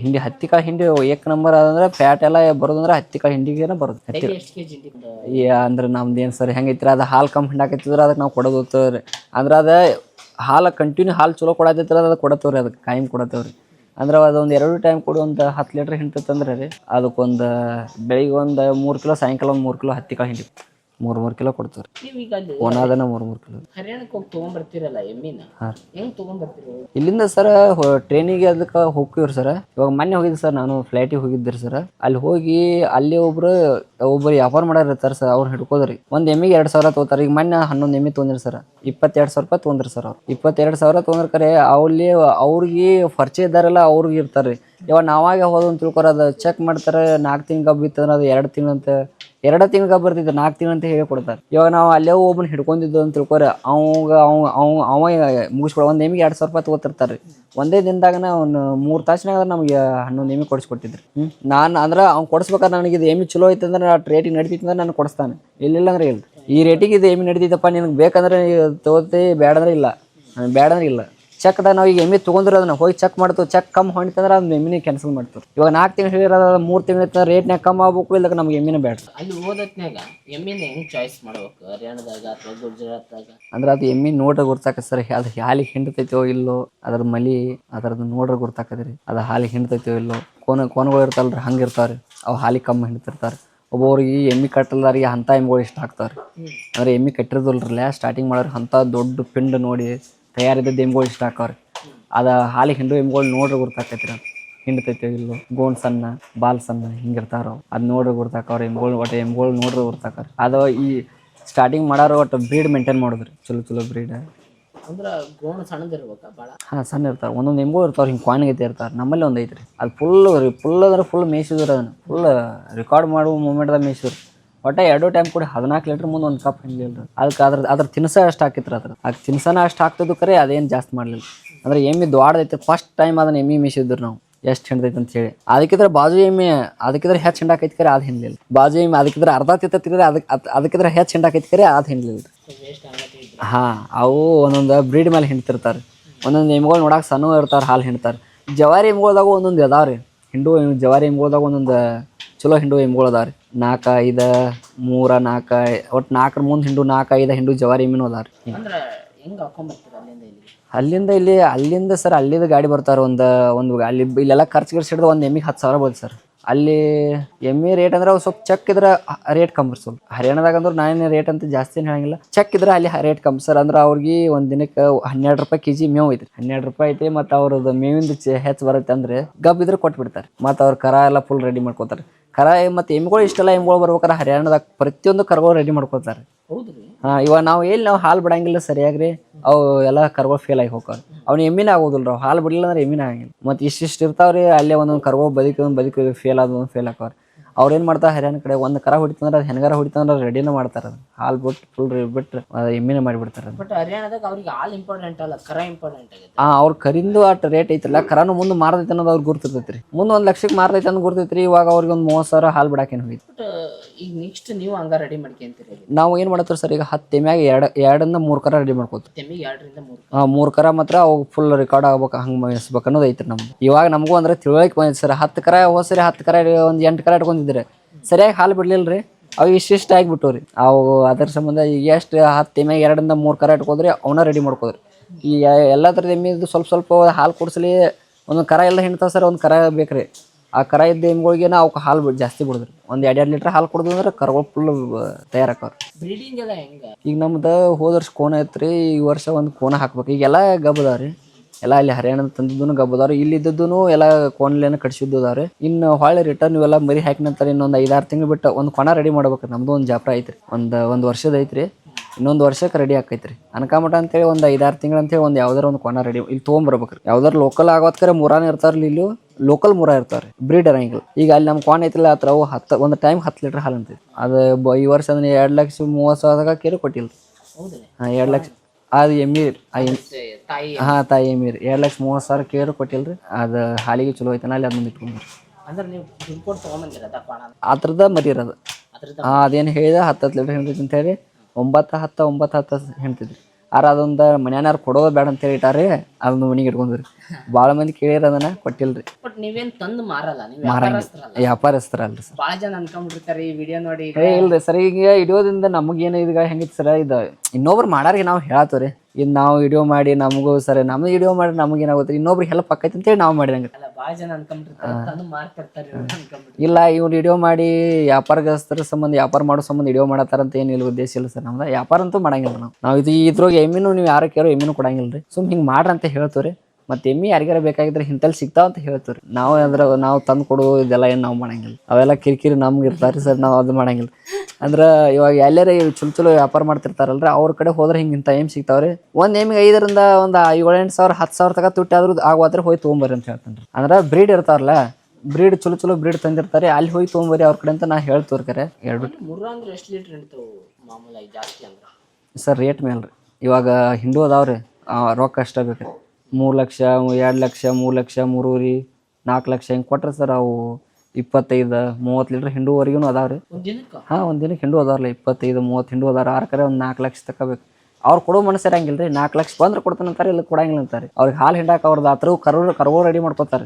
[SPEAKER 1] ಹಿಂಡಿ ಹತ್ತಿ ಕಾಳು ಹಿಂಡಿ ಏಕ್ ನಂಬರ್ ಅದಂದ್ರೆ ಫ್ಯಾಟ್ ಎಲ್ಲ ಬರೋದಂದ್ರೆ ಹತ್ತಿ ಕಾಳು ಹಿಂಡಿಗೆನ ಬರುತ್ತೆ ಹತ್ತಿ ಈ ಅಂದ್ರೆ ನಮ್ದು ಏನು ಸರ್ ಹೆಂಗೈತಿ ಅದು ಹಾಲು ಕಮ್ಮಿ ಹಿಂಡಾಕೈತಿದ್ರೆ ಅದಕ್ಕೆ ನಾವು ಕೊಡೋದು ರೀ ಅಂದ್ರೆ ಅದು ಹಾಲು ಕಂಟಿನ್ಯೂ ಹಾಲು ಚಲೋ ಕೊಡತ್ತೈತ್ರ ಅದು ಕೊಡತ್ತವ್ರಿ ಅದಕ್ಕೆ ಕಾಯಂ ಕೊಡತ್ತವ್ರಿ. ಅಂದ್ರೆ ಅದೊಂದು ಎರಡು ಟೈಮ್ ಕೊಡು ಒಂದು ಹತ್ತು ಲೀಟ್ರ್ ಹಿಂಡ್ತಂದ್ರೆ ರೀ ಅದಕ್ಕೊಂದು ಬೆಳಿಗ್ಗೆ ಒಂದು ಮೂರು ಕಿಲೋ ಸಾಯಂಕಾಲ ಒಂದು ಮೂರು ಕಿಲೋ ಹತ್ತಿ ಕಾಳು ಹಿಂಡಿ. ಮೂರು ಮೂರು ಕಿಲೋ ಕೊಡ್ತಾರೆ. ರೀ
[SPEAKER 2] ನೀವು ಈಗ ಅಲ್ಲಿ
[SPEAKER 1] ಒಣದನ ಮೂರು ಮೂರು ಕಿಲೋ.
[SPEAKER 2] ಹರಿಯಾಣಕ್ಕೆ ಹೋಗಿ ತೊಗೊಂಬರ್ತೀರಲ್ಲ ಎಮ್ಮಿನ?
[SPEAKER 1] ಹಾಂ
[SPEAKER 2] ಹೆಂಗ್
[SPEAKER 1] ಇಲ್ಲಿಂದ ಸರ್ ಟ್ರೈನಿಗೆ ಅದಕ್ಕೆ ಹೋಗ್ತೀವ್ರಿ ಸರ್. ಇವಾಗ ಮೊನ್ನೆ ಹೋಗಿದ್ದೆ ಸರ್ ನಾನು ಫ್ಲೈಟಿಗೆ ಹೋಗಿದ್ದೆ ಸರ್. ಅಲ್ಲಿ ಹೋಗಿ ಅಲ್ಲಿ ಒಬ್ರು ಒಬ್ರು ವ್ಯಾಪಾರ ಮಾಡೋರು ಇರ್ತಾರೆ ಸರ್ ಅವ್ರು ಹಿಡ್ಕೋದ್ರಿ. ಒಂದು ಎಮ್ಮಿಗೆ ಎರಡು ಸಾವಿರ ತೊಗೋತಾರೆ. ಈಗ ಮೊನ್ನೆ ಹನ್ನೊಂದು ಎಮ್ಮಿ ತೊಗೊಂಡ್ರಿ ಸರ್. ಇಪ್ಪತ್ತೆರಡು ಸಾವಿರ ರೂಪಾಯಿ ತೊಗೊಂಡ್ರಿ ಸರ್ ಅವ್ರು. ಇಪ್ಪತ್ತೆರಡು ಸಾವಿರ ತೊಂದ್ರಕರೆ ಕರೆ ಅಲ್ಲಿ ಅವ್ರಿಗೆ ಪರಿಚಯ ಇದ್ದಾರಲ್ಲ ಅವ್ರಿಗೆ ಇರ್ತಾರೆ ರೀ ಇವಾಗ ನಾವಾಗೆ ಹೋದ್ ಅಂತ ತಿಳ್ಕೊರ ಅದು ಚೆಕ್ ಮಾಡ್ತಾರೆ ನಾಲ್ಕು ತಿಂಗಳು ಗಬ್ಬ ಇತ್ತಂದ್ರೆ ಅದು ಎರಡು ತಿಂಗಳು ಅಂತ ಎರಡು ತಿಂಗಳು ಬರ್ತಿದ್ದ ನಾಲ್ಕು ತಿಂಗಳು ಅಂತ ಹೇಳಿ ಕೊಡ್ತಾರೆ. ಇವಾಗ ನಾವು ಅಲ್ಲೇ ಒಬ್ಬನ ಹಿಡ್ಕೊಂಡಿದ್ದು ಅಂತ ತಿಳ್ಕೊರ, ಅವಾಗ ಅವ ಅವ ಅವ ಮುಗಿಸ್ಕೊಡ ಒಂದು ನೇಮಿಗೆ ಎರಡು ಸಾವಿರ ರೂಪಾಯಿ ತೊಗೋತಿರ್ತಾರೆ. ಒಂದೇ ದಿನದಾಗನ ಅವ್ನು ಮೂರು ತಾಸಿನಾಗ ನಮಗೆ ಹನ್ನೊಂದು ಎಮಿ ಕೊಡಿಸ್ಕೊಟ್ಟಿದ್ರಿ. ಹ್ಞೂ ನಾನು ಅಂದ್ರೆ ಅವ್ನು ಕೊಡಿಸ್ಬೇಕಾದ್ರೆ ನನಗೆ ಇದು ಏಮಿ ಚಲೋ ಐತೆ ಅಂದ್ರೆ ರೇಟಿಗೆ ನಡೀತಿತ್ತು ಅಂದ್ರೆ ನಾನು ಕೊಡಿಸ್ತಾನೆ. ಇಲ್ಲಿಲ್ಲ ಅಂದ್ರೆ ಇಲ್ಲ ಈ ರೇಟಿಗೆ ಇದು ಎಮಿ ನಡೀತಿತ್ತಪ್ಪ ನಿನಗೆ ಬೇಕಂದ್ರೆ ತಗೋತಿ ಬೇಡ ಅಂದ್ರೆ ಇಲ್ಲ. ಬೇಡಂದ್ರೆ ಇಲ್ಲ. ಚೆಕ್ದಾಗ ನಾವು ಈಗ ಎಮ್ಮೆ ತೊಗೊಂಡ್ರೆ ಅದನ್ನ ಹೋಗಿ ಚೆಕ್ ಮಾಡ್ತೀವಿ. ಚೆಕ್ ಕಮ್ಮಿ ಹೊಣಿತಂದ್ರೆ ಅದು ಎಮ್ಮಿನ ಕ್ಯಾನ್ಸಲ್ ಮಾಡ್ತೀವಿ. ಇವಾಗ ನಾಲ್ಕು ತಿಂಗಳು ಹೇಳಿರೋದು ಮೂರು ತಿಂಗಳು ಇತ್ತು ರೇಟ್ನಾಗ ಕಮ್ಮಿ ಆಗ್ಬೇಕು ಇಲ್ಲ ನಮ್ಗೆ ಎಮ್ಮಿನ ಬೇಡ.
[SPEAKER 2] ಅಲ್ಲಿ ಓದತ್ನಾಗ ಎಮ್ಮಿನ ಹೆಂಗ್ ಚಾಯ್ಸ್ ಮಾಡ್ಬೇಕು? ಹರಿಯಾಣದಾಗ ಅಥವಾ ಗುಜರಾತ್ದಾಗ
[SPEAKER 1] ಅಂದ್ರೆ ಅದು ಎಮ್ಮಿ ನೋಡ್ರೆ ಗುರ್ತಾಕ ಸರ್. ಅದು ಹಾಲಿ ಹಿಂಡತೈತೋ ಇಲ್ಲೋ ಅದ್ರ ಮಲಿ ಅದ್ರದ್ದು ನೋಡ್ರೆ ಗುರ್ತಾಕದ್ರಿ ಅದು ಹಾಲಿ ಹಿಂಡತೈತೋ ಇಲ್ಲೋ ಕೋನ ಕೋನಗಳು ಇರ್ತಲ್ರಿ ಹಂಗೆ ಇರ್ತಾವ್ರಿ. ಅವು ಹಾಲಿಗೆ ಕಮ್ಮಿ ಹಿಂಡ್ತಿರ್ತಾರೆ ಒಬ್ಬೊಬ್ರಿಗೆ ಎಮ್ಮಿ ಕಟ್ಟಲ್ದಾರಿಗೆ ಅಂಥ ಎಮ್ಮಿಗಳು ಇಷ್ಟ ಆಗ್ತಾವ್ರಿ. ಅಂದ್ರೆ ಎಮ್ಮಿ ಕಟ್ಟಿರೋದಿಲ್ರಲ್ಲ ಸ್ಟಾರ್ಟಿಂಗ್ ಮಾಡೋರು ಅಂಥ ದೊಡ್ಡ ಪಿಂಡ್ ನೋಡಿ ತಯಾರಿದ್ದದ್ದು ಎಮ್ಮಿಗಳು ಇಷ್ಟ ಆಕವ್ರಿ. ಅದು ಹಾಲಿ ಹಿಂಡು ಎಮ್ಗಳು ನೋಡ್ರಿ ಗುರ್ತಾಕೈತ್ರಿ ರೀ ಹಿಂಡ್ತೈತೆ ಇಲ್ಲೋ ಗೋಣ್ ಸಣ್ಣ ಬಾಲ್ ಸಣ್ಣ ಹಿಂಗಿರ್ತಾರ ಅದು ನೋಡ್ರಿ ಗುರ್ತಾಕವ್ರಿ ಎಮ್ಗಳು ಒಟ್ಟು ಎಮ್ಗಳು ನೋಡ್ರಿ ಗುರ್ತಾಕವ್ರಿ. ಅದು ಈ ಸ್ಟಾರ್ಟಿಂಗ್ ಮಾಡೋರು ಒಟ್ಟು ಬ್ರೀಡ್ ಮೇಂಟೈನ್ ಮಾಡಿದ್ರಿ ಚಲೋ ಚಲೋ ಬ್ರೀಡ್
[SPEAKER 2] ಹಾ ಗೋಣ ಸಣ್ಣದಿರ್ಬೇಕ ಭಾಳ
[SPEAKER 1] ಹಾಂ ಸಣ್ಣ ಇರ್ತಾರೆ ಒಂದೊಂದು ಎಮ್ಗಳು ಇರ್ತಾವೆ ಹಿಂಗೆ ಕ್ವಾನಿಗೈತೆ ಇರ್ತಾರೆ ನಮ್ಮಲ್ಲಿ ಒಂದು ಐತ್ರಿ. ಅದು ಫುಲ್ ಫುಲ್ ಅಂದ್ರೆ ಫುಲ್ ಮೇಯ್ಸಿದ್ರು ಅದನ್ನು. ಫುಲ್ ರೆಕಾರ್ಡ್ ಮಾಡುವ ಮೂಮೆಂಟ್ದಾಗ ಮೇಯ್ಸಿದ್ರು. ಒಟ್ಟು ಎರಡು ಟೈಮ್ ಕೂಡ ಹದಿನಾಲ್ಕು ಲೀಟ್ರ್ ಮುಂದೆ ಒಂದು ಕಪ್ ಹಿಂಗಿಲ್ಲ ಅದಕ್ಕೆ ಅದ್ರ ಅದ್ರ ತಿನ್ಸ ಅಷ್ಟು ಹಾಕಿತ್ತು ಅದ್ರ ಅದು ತಿನ್ಸನ ಅಷ್ಟು ಹಾಕ್ತಿದ್ದು ಕರೆ ಅದೇನು ಜಾಸ್ತಿ ಮಾಡಲಿಲ್ಲ. ಅಂದ್ರೆ ಎಮ್ಮಿ ದ್ವಾಡದೈತೆ ಫಸ್ಟ್ ಟೈಮ್ ಅದನ್ನ ಎಮ್ಮಿ ಮೀಸಿದ್ರು ನಾವು. ಎಷ್ಟು ಹಿಂಡ್ದೈತೆ ಅಂತ ಹೇಳಿ. ಅದಕ್ಕಿದ್ರೆ ಬಾಜು ಎಮ್ಮೆ, ಅದಕ್ಕಿದ್ರೆ ಹೆಚ್ಚು ಹಿಂಡಾಕೈತಿ ಕರೆ ಅದು ಹಿಂಡ್ಲಿಲ್ಲ. ಬಾಜು ಎಮ್ಮೆ ಅದಕ್ಕಿದ್ರೆ ಅರ್ಧ ತಿಂತಿದ್ರೆ ಅದಕ್ಕೆ ಅದಕ್ಕಿದ್ರೆ ಹೆಚ್ಚು ಹಿಂಡಾಕೈತಿ ಕರೆ ಅದು ಹಿಂಡ್ಲಿಲ್ಲ. ಹಾಂ, ಅವು ಒಂದೊಂದು ಬ್ರೀಡ್ ಮೇಲೆ ಹಿಂಡ್ತಿರ್ತಾರೆ. ಒಂದೊಂದು ಎಮ್ಗಳು ನೋಡಕ್ಕೆ ಸಣ್ಣ ಇರ್ತಾರೆ, ಹಾಲು ಹಿಂಡ್ತಾರೆ. ಜವಾರಿ ಎಮ್ಗಳ್ದಾಗ ಒಂದೊಂದು ಅದಾವ ರೀ ಹಿಂಡು ಜವಾರಿ ಎಮ್ಗಳ್ದಾಗ ಒಂದೊಂದು ಚಲೋ ಹಿಂಡು ಅದಾವ ರೀ ನಾಲ್ಕು ಐದು ಮೂರ ನಾಲ್ಕು ಒಟ್ಟು ನಾಲ್ಕರ ಮುಂದೆ ಹಿಂಡು ನಾಲ್ಕು ಐದು ಹಿಂಡು ಜವಾರಿ ಮೀನು ಅದಾರ ರೀ
[SPEAKER 2] ಅಂದ್ರ ಹೆಂಗ್ ಹಾಕೊಂಬರ್ತೀರ ಅಲ್ಲಿಂದ ಇಲ್ಲಿ
[SPEAKER 1] ಅಲ್ಲಿಂದ ಇಲ್ಲಿ ಅಲ್ಲಿಂದ ಸರ್ ಅಲ್ಲಿಂದ ಗಾಡಿ ಬರ್ತಾರೆ ಒಂದು ಒಂದು ಅಲ್ಲಿ ಇಲ್ಲೆಲ್ಲ ಖರ್ಚು ಗಿರ್ಚು ಹಿಡಿದು ಒಂದು ಎಮ್ಮಿಗೆ ಹತ್ತು ಸಾವಿರ ಬರ್ತದೆ ಸರ್. ಅಲ್ಲಿ ಎಮ್ಮಿ ರೇಟ್ ಅಂದ್ರೆ ಅವು ಸ್ವಲ್ಪ ಚೆಕ್ ಇದ್ರೆ ರೇಟ್ ಕಮ್ಮಿ ಸ್ವಲ್ಪ. ಹರಿಯಾಣದಾಗ ಅಂದ್ರೆ ನಾನೇ ರೇಟ್ ಅಂತ ಜಾಸ್ತಿ ಹೇಳಂಗಿಲ್ಲ. ಚೆಕ್ ಇದ್ರೆ ಅಲ್ಲಿ ರೇಟ್ ಕಮ್ಮಿ ಸರ್. ಅಂದ್ರೆ ಅವ್ರಿಗೆ ಒಂದು ದಿನಕ್ಕೆ ಹನ್ನೆರಡು ರೂಪಾಯಿ ಕೆ ಜಿ ಮೇವು ಐತೆ ಹನ್ನೆರಡು ರೂಪಾಯಿ ಐತಿ ಮತ್ತು ಅವ್ರದ್ದು ಮೇವಿಂದ ಹೆಚ್ಚು ಬರುತ್ತೆ ಅಂದ್ರೆ ಗಬ್ ಇದ್ರೆ ಕೊಟ್ಬಿಡ್ತಾರೆ. ಮತ್ತು ಅವ್ರ ಕರ ಎಲ್ಲ ಫುಲ್ ರೆಡಿ ಮಾಡ್ಕೋತಾರೆ. ಕರ ಮತ್ತು ಎಮ್ಮಿಗಳು ಇಷ್ಟೆಲ್ಲ ಎಮ್ಮೆಗಳು ಬರ್ಬೇಕಾರೆ ಹರಿಯಾಣದಾಗ ಪ್ರತಿಯೊಂದು ಕರುಗಳು ರೆಡಿ ಮಾಡ್ಕೊತಾರೆ
[SPEAKER 2] ಹೌದ್ರಿ?
[SPEAKER 1] ಹಾಂ ಇವಾಗ ನಾವು ಎಲ್ಲಿ ನಾವು ಹಾಲು ಬಿಡಂಗಿಲ್ಲ ಸರಿಯಾಗಿ ರೀ ಅವು ಎಲ್ಲ ಕರ್ಗಳು ಫೇಲ್ ಆಗಿ ಹೋಗ್ತಾವೆ. ಅವ್ನ ಎಮ್ಮಿನ ಆಗೋದಿಲ್ಲ ಹಾಲು ಬಿಡಲಿಲ್ಲ ಅಂದ್ರೆ ಎಮ್ಮಿನ ಆಗಿಲ್ಲ ಮತ್ತೆ ಇಷ್ಟಿಷ್ಟು ಇರ್ತಾವ್ರಿ ಅಲ್ಲೇ ಒಂದೊಂದು ಕರ್ಗೋ ಬದುಕಿ ಒಂದು ಬದುಕಿ ಫೇಲ್ ಆದ ಫೇಲ್ ಆಕವ್ರಿ ಅವ್ರು ಏನು ಮಾಡ್ತಾರೆ ಹರಿಯಾಣ ಕಡೆ ಒಂದು ಕರ ಹೊಡಿತಂದ್ರೆ ಅದು ಹೆಣ್ಗಾರ ಹೊಡಿತಂದ್ರೆ ರೆಡಿನ ಮಾಡ್ತಾರೆ ಅದು. ಹಾಲು ಬಿಟ್ಟು ಫುಲ್ ಬಿಟ್ಟು ಎಮ್ಮಿನ ಮಾಡಿಬಿಡ್ತಾರೆ
[SPEAKER 2] ಬಟ್ ಹರಿಯಾಣದಾಗ ಅವ್ರಿಗೆ ಹಾಲು ಇಂಪಾರ್ಟೆಂಟ್ ಅಲ್ಲ ಕರ ಇಂಪಾರ್ಟೆಂಟ್ ಆಗಿದೆ
[SPEAKER 1] ಆ ಅವ್ರ ಕರಿಂದು ಅಟ್ ರೇಟ್ ಐತಲ್ಲ ಕರಾನು ಮುಂದೆ ಮಾರ್ತೈತೆ ಅನ್ನೋದು ಅವ್ರಿಗೆ ಗುರ್ತಿರ್ತೈತೆ ರೀ ಮುಂದೆ ಒಂದು ಲಕ್ಷಕ್ಕೆ ಮಾರದೈತೆ ಅನ್ನೋ ಗುರ್ತೈತೆ ರೀ ಇವಾಗ ಅವ್ರಿಗೆ ಒಂದು ಮೂವತ್ತು ಸಾವಿರ ಹಾಲು ಬಿಡಾಕೇನು ಹೋಗಿ
[SPEAKER 2] ಬಟ್ ಈಗ ನೆಕ್ಸ್ಟ್ ನೀವು ಹಂಗ ರೆಡಿ ಮಾಡ್ಕೊಂತೀರಿ
[SPEAKER 1] ನಾವು ಏನು ಮಾಡ್ತಾರ ಸರ್ ಈಗ ಹತ್ತು ಎಮ್ಯಾಗ ಎರಡು ಎರಡರಿಂದ ಮೂರು ಕರ ರೆಡಿ ಮಾಡ್ಕೋತೀವಿ.
[SPEAKER 2] ತೆಮ್ಮಿಗೆ ಎರಡರಿಂದ ಮೂರು
[SPEAKER 1] ಮೂರ್ ಕರ ಮಾತ್ರ ಅವು ಫುಲ್ ರೆಕಾರ್ಡ್ ಆಗ್ಬೇಕು ಹಂಗೆ ಮೇಯಿಸ್ಬೇಕು ಅನ್ನೋದು ಐತ್ರಿ ನಮ್ಗೆ ಇವಾಗ ನಮಗೂ ಅಂದ್ರೆ ತಿಳುವಳಿಕೆ ಬಂದಿತ್ತು ಸರ್ ಹತ್ತು ಕರ ಹೋದ್ ಸರಿ ಹತ್ತು ಕರ ಒಂದು ಎಂಟು ಕರ ಇಟ್ಕೊಂಡಿದ್ರೆ ಸರಿಯಾಗಿ ಹಾಲು ಬಿಡ್ಲಿಲ್ಲ ರೀ ಅವು ಇಷ್ಟಿಷ್ಟು ಆಗಿಬಿಟ್ಟು ರೀ ಅವು ಅದ್ರ ಸಂಬಂಧ ಈಗ ಎಷ್ಟು ಹತ್ತು ಎಮ್ಮೆ ಎರಡರಿಂದ ಮೂರು ಕರ ಇಟ್ಕೋದ್ರಿ ಅವನ್ನ ರೆಡಿ ಮಾಡ್ಕೋದ್ರಿ. ಈ ಎಲ್ಲ ಥರದ ಎಮ್ಮೆದು ಸ್ವಲ್ಪ ಸ್ವಲ್ಪ ಹಾಲು ಕುಡಿಸ್ಲಿ ಒಂದೊಂದು ಕರ ಎಲ್ಲ ಹಿಂಡ್ತಾವೆ ಸರ್ ಒಂದು ಕರ ಬೇಕ್ರಿ. ಆ ಕರ ಇದ್ದ ಎಮ್ಗಳಿಗೆ ಅವಕ್ಕೆ ಹಾಲು ಬಿಡ್ ಜಾಸ್ತಿ ಬಿಡಿದ್ರಿ. ಒಂದು ಎರಡು ಎರಡು ಲೀಟ್ರ್ ಹಾಲು ಕುಡ್ದು ಅಂದ್ರೆ ಕರುಗಳು ಫುಲ್ ತಯಾರಾಕವ್ರಿ. ಈಗ ನಮ್ದು ಹೋದ ವರ್ಷ ಕೋನ ಐತ್ರಿ ಈ ವರ್ಷ ಒಂದು ಕೋನ ಹಾಕ್ಬೇಕು. ಈಗೆಲ್ಲ ಗಬ್ ಅದಾವ್ರಿ. ಎಲ್ಲ ಅಲ್ಲಿ ಹರಿಯಾಣದ ತಂದಿದ್ದು ಗಬ್ಬದಾರು. ಇಲ್ಲಿ ಇದ್ದದ್ದು ಎಲ್ಲ ಕೋನ್ಲೇನ ಕಟ್ಸಿದ್ದು ಅದಾರೆ ಇನ್ನು ಹೊಳೆ ರಿಟರ್ನ್ ಇವೆಲ್ಲ ಮರಿ ಹಾಕಿ ನಂತರ ಇನ್ನೊಂದು ಐದಾರು ತಿಂಗಳು ಬಿಟ್ಟು ಒಂದು ಕೊಣ ರೆಡಿ ಮಾಡ್ಬೇಕು. ನಮ್ದು ಒಂದು ಜಾಪ್ರ ಐತ್ರಿ. ಒಂದು ಒಂದು ವರ್ಷದ ಐತ್ರಿ. ಇನ್ನೊಂದು ವರ್ಷಕ್ಕೆ ರೆಡಿ ಆಕೈತ್ರಿ. ಅನ್ಕಾಮಟ ಅಂತೇಳಿ ಒಂದು ಐದಾರು ತಿಂಗಳು ಅಂತೇಳಿ ಒಂದು ಯಾವ್ದಾರ ಒಂದು ಕೊಣ ರೆಡಿ ಇಲ್ಲಿ ತೊಗೊಂಬರ್ಬೇಕ್ರಿ ಯಾವ್ದಾರು ಲೋಕಲ್ ಆಗೋದ್ಕರೆ ಮುರಾನ ಇರ್ತಾರಲ್ಲ ಇಲ್ಲಿ ಲೋಕಲ್ ಮುರ ಇರ್ತಾರೆ ಬ್ರೀಡ್ ಇರಂಗಿಲ್ಲ ಈಗ ಅಲ್ಲಿ ನಮ್ಮ ಕೋನ್ ಐತಿಲ್ಲ ಹತ್ರ ಅವು ಹತ್ತು ಒಂದು ಟೈಮ್ ಹತ್ತು ಲೀಟ್ರ್ ಹಾಲು ಅಂತೀವಿ. ಅದು ಬ- ಈ ವರ್ಷ ಅಂದ್ರೆ ಎರಡು ಲಕ್ಷ ಮೂವತ್ತು ಸಾವಿರದಾಗ ಕೇರಿ ಕೊಟ್ಟಿಲ್ಲ ಹಾಂ ಎರಡು ಲಕ್ಷ ಅದು ಎಮ್ಮಿ
[SPEAKER 2] ಹಾ ತಾಯಿ
[SPEAKER 1] ಹಾಂ ತಾಯಿ ಎಮ್ಮಿ ರೀ ಎರಡು ಲಕ್ಷ ಮೂವತ್ತು ಸಾವಿರ ಕೇರ್ ಕೊಟ್ಟಿಲ್ಲ ರೀ ಅದು ಹಾಲಿಗೆ ಚಲೋ ಐತನ ಅಲ್ಲಿ ಅದನ್ನ ಇಟ್ಕೊಂಡ್ರಿ.
[SPEAKER 2] ಅಂದ್ರೆ ನೀವು ದುಡ್ಡು ಕೊಟ್ಟು ತೊಗೊಂಬಂದಿರ ಅದ ಪಾಣ?
[SPEAKER 1] ಆ ಥರದ ಮರಿ ಇರೋದು
[SPEAKER 2] ಅದ್ರದ
[SPEAKER 1] ಹಾಂ ಅದೇನು ಹೇಳಿದ ಹತ್ತು ಹತ್ತು ಲೀಟ್ರ್ ಹಿಂಡ್ತೈತಿ ಅಂತ ಹೇಳಿ ಒಂಬತ್ತು ಹತ್ತು ಒಂಬತ್ತು ಹತ್ತು ಹಿಂಡ್ತಿದ್ರಿ ಆರ ಅದೊಂದು ಮನ್ಯಾನಾರು ಕೊಡೋದು ಬೇಡ ಅಂತ ಹೇಳಿ ಇಟ್ಟಾರಿ ಅದೊಂದು ಮನಿಗೆ ಇಟ್ಕೊಂಡ್ರಿ. ಭಾಳ ಮಂದಿ ಕೇಳಿರ ಅದನ್ನ ಕೊಟ್ಟಿಲ್ರಿ.
[SPEAKER 2] ಬಟ್ ನೀವೇನ್ ತಂದು ಮಾರಲ್ಲ ನೀವು ವ್ಯಾಪಾರಸ್ಥರಲ್ಲ.
[SPEAKER 1] ವ್ಯಾಪಾರಸ್ಥರಲ್ರಿ ಸರ್.
[SPEAKER 2] ಬಹಳ ಜನ ಅನ್ಕೊಂಡ್ಬಿಡ್ತಾರೆ ಈ ವಿಡಿಯೋ ನೋಡಿ
[SPEAKER 1] ಏ ಇಲ್ರಿ ಸರ್ ಈಗ ಹಿಡಿಯೋದ್ರಿಂದ ನಮಗೇನು ಈಗ ಹೆಂಗಿತ್ತು ಸರ್ ಇದು ಇನ್ನೊಬ್ರು ಮಾಡಾರಿಗೆ ನಾವು ಹೇಳತ್ತವ್ರಿ ಇದು ನಾವು ವಿಡಿಯೋ ಮಾಡಿ ನಮಗೂ ಸರಿ ನಮ್ಮ ವಿಡಿಯೋ ಮಾಡಿ ನಮಗೇನಾಗುತ್ತೆ ಇನ್ನೊಬ್ರಿಗೆ ಹೆಲ್ಪ್ ಆಕೈತಿ ಅಂತೇಳಿ ನಾವು ಮಾಡಿದಂಗೆ
[SPEAKER 2] ಬಾಳ ಜನ
[SPEAKER 1] ಇಲ್ಲ ಇವ್ರು ವಿಡಿಯೋ ಮಾಡಿ ವ್ಯಾಪಾರಗಸ್ತರ ಸಂಬಂಧ ವ್ಯಾಪಾರ ಮಾಡೋ ಸಂಬಂಧ ವಿಡಿಯೋ ಮಾಡತ್ತಾರಂತ ಏನಿಲ್ಲ ಉದ್ದೇಶ ಇಲ್ಲ ಸರ್ ನಮ್ದು ವ್ಯಾಪಾರ ಅಂತೂ ಮಾಡಂಗಿಲ್ಲ ನಾವು. ನಾವು ಇದು ಇದ್ರೊಳಗೆ ಎಮ್ಮಿನೂ ನೀವು ಯಾರು ಕೇಳೋ ಎಮ್ಮಿನೂ ಕೊಡಂಗಿಲ್ಲ ರೀ ಸುಮ್ ಹಿಂಗೆ ಮಾಡ್ರಿ ಅಂತ ಹೇಳ್ತೀವಿ ಮತ್ತೆ ಎಮ್ಮಿ ಯಾರಿಗಾರ ಬೇಕಾಗಿದ್ರೆ ಹಿಂತಲ್ಲಿ ಸಿಗ್ತಾವ ಅಂತ ಹೇಳ್ತೀವಿ ನಾವು ಅಂದ್ರೆ ನಾವು ತಂದು ಕೊಡು ಇದೆಲ್ಲ ಏನು ನಾವು ಮಾಡಂಗಿಲ್ಲ. ಅವೆಲ್ಲ ಕಿರಿಕಿರಿ ನಮ್ಗೆ ಇರ್ತಾರೆ ಸರ್ ನಾವು ಅದು ಮಾಡಂಗಿಲ್ಲ. ಅಂದ್ರೆ ಇವಾಗ ಎಲ್ಲರ ಚಲೋ ಚಲೋ ವ್ಯಾಪಾರ ಮಾಡ್ತಿರ್ತಾರಲ್ರಿ ಅವ್ರ ಕಡೆ ಹೋದ್ರೆ ಹಿಂಗೆ ಇಂಥ ಏಮ್ ಸಿಗ್ತಾವ್ರಿ. ಒಂದು ಏಮಿಗೆ ಐದರಿಂದ ಒಂದು ಏಳೆಂಟು ಸಾವಿರ ಹತ್ತು ಸಾವಿರ ತಗ ತುಟ್ಟಿ ಆದ್ರೂ ಆಗೋದ್ರೆ ಹೋಗಿ ತೊಗೊಂಬರ್ರಿ ಅಂತ ಹೇಳ್ತಾನೆ ರೀ ಅಂದ್ರೆ ಬ್ರೀಡ್ ಇರ್ತಾರಲ್ಲ ಬ್ರೀಡ್ ಚಲೋ ಚಲೋ ಬ್ರೀಡ್ ತಂದಿರ್ತಾರೆ ಅಲ್ಲಿ ಹೋಗಿ ತೊಗೊಂಬರಿ ಅವ್ರ ಕಡೆ ಅಂತ ನಾ ಹೇಳ್ತೋರ್ಕರೆ ಕರೆ ಹೇಳ್ಬಿಟ್ಟು ಸರ್ ರೇಟ್ ಮೇಲೆ ರೀ ಇವಾಗ ಹಿಂಡು ಅದಾವ್ರಿ ರೊಕ್ಕ ಅಷ್ಟೇ ಬೇಕು ಮೂರು ಲಕ್ಷ ಎರಡು ಲಕ್ಷ ಮೂರು ಲಕ್ಷ ಮೂರುವರೆ ನಾಲ್ಕು ಲಕ್ಷ ಹಿಂಗೆ ಕೊಟ್ರೆ ಸರ್ ಅವು ಇಪ್ಪತ್ತೈದು ಮೂವತ್ತು ಲೀಟ್ರ್ ಹಿಂಡುವರೆಗೂ
[SPEAKER 2] ಅದಾವ ರೀ
[SPEAKER 1] ಹಾ ಒಂದು ದಿನಕ್ಕೆ ಹಿಂಡು ಅದಾವ್ರಲ್ಲ ಇಪ್ಪತ್ತೈದು ಮೂವತ್ತು ಹಿಂಡು ಅದಾರ. ಆರು ಕರೆ ಒಂದು ನಾಲ್ಕು ಲಕ್ಷ ತಗೋಬೇಕು ಅವ್ರು ಕೊಡೋ ಮನಸ್ಸು ಇರಂಗಿಲ್ಲ ರೀ ನಾಲ್ಕು ಲಕ್ಷ ಬಂದ್ರೆ ಕೊಡ್ತಾನೆ ಅಂತಾರೆ ಇಲ್ಲ ಕೊಡಂಗಿಲ್ಲ ಅಂತಾರೆ. ಅವ್ರಿಗೆ ಹಾಲು ಹಿಂಡಾಕ ಅವ್ರದ್ದು ಆತರ ಕರು ಕರ್ವೋ ರೆಡಿ ಮಾಡ್ಕೋತಾರೆ.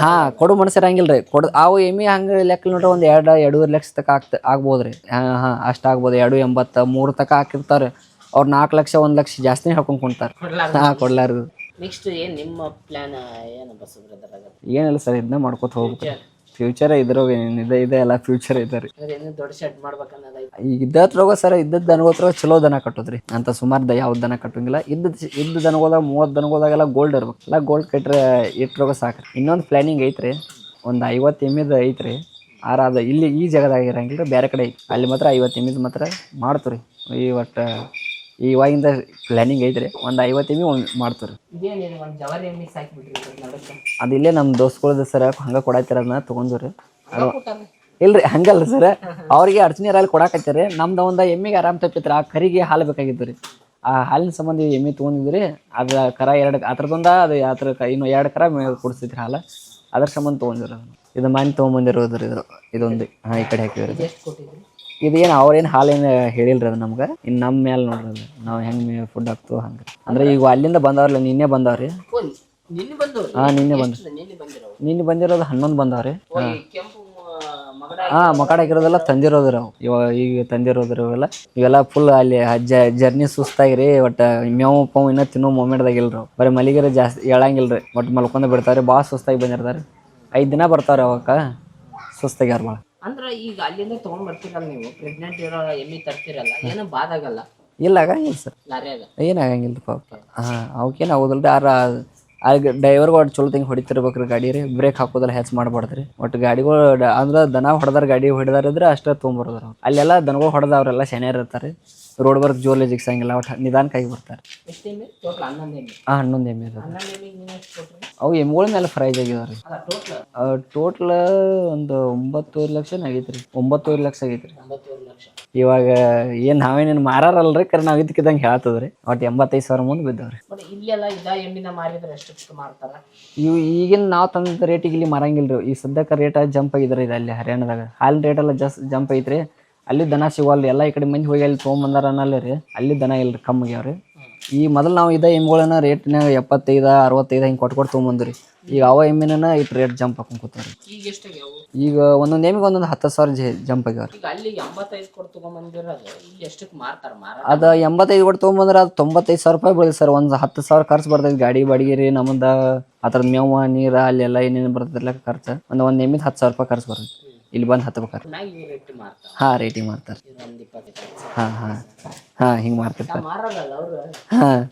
[SPEAKER 1] ಹಾ ಕೊಡು ಮನಸ್ಸು ಇರಂಗಿಲ್ಲ ರೀ ಕೊಡ್ ಅವು ಎಮ್ಮಿ ಹಂಗೆ ಲೆಕ್ಕ ನೋಡ್ರಿ ಒಂದು ಎರಡು ಎರಡೂವರೆ ಲಕ್ಷ ತಕ ಆಗ್ತ ಆಗ್ಬೋದು ರೀ ಹಾಂ ಹಾಂ ಅಷ್ಟು ಆಗ್ಬೋದು. ಎರಡು ಎಂಬತ್ತು ಮೂರು ತಕ ಹಾಕಿರ್ತಾರೆ. ಅವ್ರು ನಾಲ್ಕು ಲಕ್ಷ ಒಂದು ಲಕ್ಷ ಜಾಸ್ತಿ ಹಾಕೊಂಡ್
[SPEAKER 2] ಕೊಡ್ತಾರೆ
[SPEAKER 1] ಹಾಂ ಕೊಡ್ಲಾರ್ದು.
[SPEAKER 2] ನೆಕ್ಸ್ಟ್ ಏನು ನಿಮ್ಮ ಪ್ಲಾನ್ ಏನು ಬ್ರದರ್
[SPEAKER 1] ಏನಿಲ್ಲ ಸರ್ ಇದನ್ನ ಮಾಡ್ಕೋತ ಹೋಗ್ಬೇಕು. ಫ್ಯೂಚರ್ ಇದ್ರಾಗ ಏನಿದೆ ಇದೆ ಎಲ್ಲ ಫ್ಯೂಚರ್ ಇದೆ ರೀ.
[SPEAKER 2] ಅಂದ್ರೆ ಇನ್ನೂ ದೊಡ್ಡ ಶೆಡ್ ಮಾಡ್ಬೇಕನ್ನೋದೈತಿ
[SPEAKER 1] ಈಗ ಇದ್ದತ್ರಾಗ ಸರ್ ಇದ್ದದ ದನಗೋತ್ರ ಚಲೋ ದನ ಕಟ್ಟೋದ್ರಿ. ಅಂತ ಸುಮಾರು ದ ಯಾವ ದನ ಕಟ್ಟಂಗಿಲ್ಲ. ಇದ್ದ ಇದ್ದ ದನಗೋದಾಗ ಮೂವತ್ತು ದನಗೋದಾಗೆಲ್ಲ ಗೋಲ್ಡ್ ಇರ್ಬೇಕು. ಎಲ್ಲ ಗೋಲ್ಡ್ ಕಟ್ರೆ ಇಟ್ರೋಗ ಸಾಕ್ರಿ. ಇನ್ನೊಂದು ಪ್ಲಾನಿಂಗ್ ಐತ್ರಿ. ಒಂದು ಐವತ್ತು ಎಮ್ಮಿದ ಐತ್ರಿ. ಆರ ಅದ ಇಲ್ಲಿ ಈ ಜಾಗದಾಗ ಇರಂಗಿಲ್ಲ ಬೇರೆ ಕಡೆ ಐತಿ ಅಲ್ಲಿ ಮಾತ್ರ ಐವತ್ತು ಎಮ್ಮಿದ ಮಾತ್ರ ಮಾಡ್ತೀವಿ ಈ ಒಟ್ಟು ಇವಾಗಿಂದ ಪ್ಲಾನಿಂಗ್ ಐತ್ರಿ. ಒಂದು ಐವತ್ತು ಎಮ್ಮಿ ಒಂದು ಮಾಡ್ತಾರೆ
[SPEAKER 2] ಇದೇನಿದೆ ಒಂದು ಜವಾರಿ ಎಮ್ಮಿ ಸಾಕಿಬಿಟ್ರಿ ನಡುತ್ತೆ
[SPEAKER 1] ಅದು ಇಲ್ಲೇ ನಮ್ಮ ದೋಸ್ತುಗಳದ್ದು ಸರ ಹಂಗೆ ಕೊಡಾತಿರೋದನ್ನ ಅದನ್ನ
[SPEAKER 2] ಕೊಟ್ಟಾರ
[SPEAKER 1] ಇಲ್ರಿ ಹಂಗಲ್ಲ ಸರ್ ಅವ್ರಿಗೆ ಅಡ್ಚಣೆ ಅಲ್ಲಿ ಕೊಡಾಕತ್ತೀರಿ ನಮ್ದು ಒಂದು ಎಮ್ಮಿಗೆ ಆರಾಮ್ ತಪ್ಪಿತ್ರಿ. ಆ ಕರಿಗೆ ಹಾಲು ಬೇಕಾಗಿತ್ತು ರೀ. ಆ ಹಾಲಿನ ಸಂಬಂಧ ಎಮ್ಮಿ ತೊಗೊಂಡಿದ್ರಿ. ಅದು ಕರ ಎರಡು ಅದ್ರದೊಂದ ಅದು ಅದ್ರ ಕ- ಇನ್ನು ಎರಡು ಕರ ಮೇಲೆ ಕುಡಿಸ್ತೈತ್ರಿ ಹಾಲು. ಅದ್ರ ಸಂಬಂಧ ತೊಗೊಂಡಿರ ಇದು ಮನೆ ತೊಗೊಂಬಂದಿರೋದು ರೀ ಇದು. ಇದೊಂದು ಹಾಂ ಈ ಕಡೆ ಹಾಕಿದ್ರಿ
[SPEAKER 2] ಎಷ್ಟು ಕೊಟ್ಟಿದ್ರಿ?
[SPEAKER 1] ಇದು ಏನು ಅವ್ರೇನು ಹಾಲೇನು ಹೇಳಿಲ್ರಿ ಅದು ನಮ್ಗೆ? ಇನ್ನು ನಮ್ಮ ಮೇಲೆ ನೋಡ್ರಿ ಅದು ನಾವು ಹೆಂಗೆ ಫುಡ್ ಹಾಕ್ತೋ ಹಂಗೆ. ಅಂದ್ರೆ ಈಗ ಅಲ್ಲಿಂದ ಬಂದವ್ರಲ್ಲ ನಿನ್ನೆ ಬಂದವ್ರಿ?
[SPEAKER 2] ನಿನ್ನೆ
[SPEAKER 1] ಹಾಂ ನಿನ್ನೆ ಬಂದು
[SPEAKER 2] ನಿನ್ನೆ ಬಂದಿರೋ
[SPEAKER 1] ನಿನ್ನೆ ಬಂದಿರೋದು ಹನ್ನೊಂದು ಬಂದವ್ರಿ.
[SPEAKER 2] ಹಾಂ.
[SPEAKER 1] ಹಾಂ ಮಕಾಡ ಹಾಕಿರೋದೆಲ್ಲ ತಂದಿರೋದ್ರಿ ಅವು ಇವಾಗ ಈಗ ತಂದಿರೋದ್ರಿ ಇವೆಲ್ಲ. ಇವೆಲ್ಲ ಫುಲ್ ಅಲ್ಲಿ ಜರ್ನಿ ಸುಸ್ತಾಗಿರಿ ಒಟ್ಟು ಮೇವು ಪಾವು ಇನ್ನೂ ತಿನ್ನೋ ಮೂಮೆಂಟ್ದಾಗ ಇಲ್ರಿ ಅವು ಬರೀ ಮಲಿಗಿರ ಜಾಸ್ತಿ ಹೇಳಂಗಿಲ್ರಿ ಒಟ್ಟು ಮಲ್ಕೊಂಡು ಬಿಡ್ತಾರೆ ಭಾಳ ಸುಸ್ತಾಗಿ ಬಂದಿರ್ತಾರೆ ಐದು ದಿನ ಬರ್ತಾವ್ರಿ ಅವಕ್ಕೆ ಸುಸ್ತಾಗ್ಯಾರ ಭಾಳ
[SPEAKER 2] ಅಂದ್ರ ಈಗ ಅಲ್ಲಿಂದ ತಗೊಂಡ್ ಬರ್ತೀರಲ್ಲ ನೀವು. ಪ್ರೆಗ್ನೆಂಟ್ ಇರೋ ಎಮ್ಮಿ ತರ್ತಿರಲ್ಲ. ಏನೋ ಬಾದಾಗಲ್ಲ
[SPEAKER 1] ಇಲ್ಲ ಆಗಂಗಿಲ್ಲ ಸರ್.
[SPEAKER 2] ಲಾರಿಯಾಗ.
[SPEAKER 1] ಏನಾಗಂಗಿಲ್ಲ ಪಾಪ. ಹಾಂ ಅವಕ್ಕೇನು ಆಗೋದಿಲ್ಲ ಆರ ಆಗ ಡ್ರೈವರ್ಗೆ ಒಟ್ಟು ಚಲೋ ತಿಂಗ್ ಹೊಡಿತಿರ್ಬೇಕ್ರಿ ಗಾಡಿ ರೀ. ಬ್ರೇಕ್ ಹಾಕೋದಲ್ಲ ಹೆಚ್ಚು ಮಾಡ್ಬಾರ್ದ್ರಿ. ಒಟ್ಟು ಗಾಡಿಗಳು ಅಂದ್ರೆ ದನ ಹೊಡೆದಾರ ಗಾಡಿ ಹೊಡೆದಾರಿದ್ರೆ ಅಷ್ಟೇ ತೊಗೊಂಬರೋದ್ರ ಅಲ್ಲೆಲ್ಲ ದನಗಳು ಹೊಡೆದವ್ರೆಲ್ಲ ಶನಿಯರ್ ಇರ್ತಾರೆ ರೋಡ್ ವರ್ಕ್ ಜೋರ್ಲಿ ಜಿಗ್ಸಂಗಿಲ್ಲ ಒಟ್ಟು ನಿಧಾನಕ್ಕಾಗಿ ಬರ್ತಾರೆ.
[SPEAKER 2] ಹಾಂ ಹನ್ನೊಂದು ಎಮ್ಮಿ ಎಷ್ಟು
[SPEAKER 1] ಅವು ಎಮ್ಗಳ ಮೇಲೆ ಪ್ರೈಸ್
[SPEAKER 2] ಟೋಟಲ್
[SPEAKER 1] ಟೋಟಲ್ ಒಂದು ಒಂಬತ್ತೂವರೆ ಲಕ್ಷ ಆಗೈತ್ರಿ? ಒಂಬತ್ತೂವರೆ ಲಕ್ಷ ಆಗೈತ್ರಿ.
[SPEAKER 2] ರೀ
[SPEAKER 1] ಇವಾಗ ಏನು ನಾವೇನೇನು ಮಾರಾರಲ್ರಿ ಕರೆ ನಾವು ಇದಕ್ಕಿದಂಗೆ ಹೇಳ್ತದ್ರಿ. ಒಟ್ಟು ಎಂಬತ್ತೈದು ಸಾವಿರ ಮುಂದೆ ಬಿದ್ದವ್ರಿ. ಇವು ಈಗಿನ ನಾವು ತಂದ ರೇಟಿಗೆ ಇಲ್ಲಿ ಮಾರಂಗಿಲ್ಲ ರೀ ಈ ಸದ್ಯಕ್ಕೆ ರೇಟ್ ಜಂಪ್ ಆಗಿದ್ರಿ ಇದು ಅಲ್ಲಿ ಹರಿಯಾಣದಾಗ. ಹಾಲಿನ ರೇಟ್ ಎಲ್ಲ ಜಸ್ಟ್ ಜಂಪ್ ಐತ್ರಿ. ಅಲ್ಲಿ ದನ ಸಿಗೋಲ್ಲ ಎಲ್ಲ ಈ ಕಡೆ ಮಂದಿ ಹೋಗಿ ಅಲ್ಲಿ ತೊಗೊಂಬಂದಾರ ಅನ್ನಲ್ಲ ರೀ. ಅಲ್ಲಿ ದನ ಇಲ್ರಿ ಕಮ್ಮಿಗೆ ರೀ ಈ ಮೊದಲು ನಾವು ಇದ ಎಮ್ಗಳನ್ನ ರೇಟ್ನಾಗ ಎಪ್ಪತ್ತೈದು ಅರವತ್ತೈದು ಹಿಂಗೆ ಕೊಟ್ಟು ಕೊಟ್ಟು ತೊಗೊಂಬಂದ್ರಿ. ಈಗ ಅವ ಎಮ್ಮಿನ ಇಟ್ಟು ರೇಟ್ ಜಂಪ್ ಹಾಕೊಂಡು ಕೂತಾವ್ರಿ.
[SPEAKER 2] ಈಗ ಎಷ್ಟಾಗ್ಯಾವು
[SPEAKER 1] ಈಗ ಒಂದೊಂದು ಎಮ್ಮಿಗೆ ಒಂದೊಂದು ಹತ್ತು ಸಾವಿರ ಜ ಜಂಪ್ ಆಗ್ಯಾವ್ರಿ.
[SPEAKER 2] ಈಗ ಅಲ್ಲಿ ಎಂಬತ್ತೈದು ಕೊಟ್ಟು ಇಲ್ಲಿ ಎಷ್ಟಕ್ಕೆ ಮಾರ್ತಾರ ಮಾರ
[SPEAKER 1] ಅದು ಎಂಬತ್ತೈದು ಕೊಟ್ಟು ತೊಗೊಂಬಂದ್ರೆ ಅದು ತೊಂಬತ್ತೈದು ಸಾವಿರ ರೂಪಾಯಿ ಬೀಳಿ ಸರ್. ಒಂದು ಹತ್ತು ಸಾವಿರ ಖರ್ಚು ಬರ್ತೈತಿ ಗಾಡಿ ಬಾಡಿಗೆ ರೀ ನಮ್ಮದ ಅದ್ರದ್ದು ಮೇವು ನೀರು ಅಲ್ಲೆಲ್ಲ ಏನೇನು ಬರ್ತದೆಲ್ಲ ಖರ್ಚು. ಒಂದು ಒಂದು ಎಮ್ಮಿಗೆ ಹತ್ತು ಸಾವಿರ ರೂಪಾಯಿ ಖರ್ಚು ಬರ್ತೈತಿ. ಇಲ್ಲಿ ಬಂದು ಹತ್ಬೇಕಾರೆ. ಹಾಂ ರೇಟಿಂಗ್ ಮಾಡ್ತಾರೆ. ಹಾಂ ಹಾಂ. ಹಾಂ ಹಿಂಗೆ
[SPEAKER 2] ಅವ್ರು.
[SPEAKER 1] ಹಾಂ.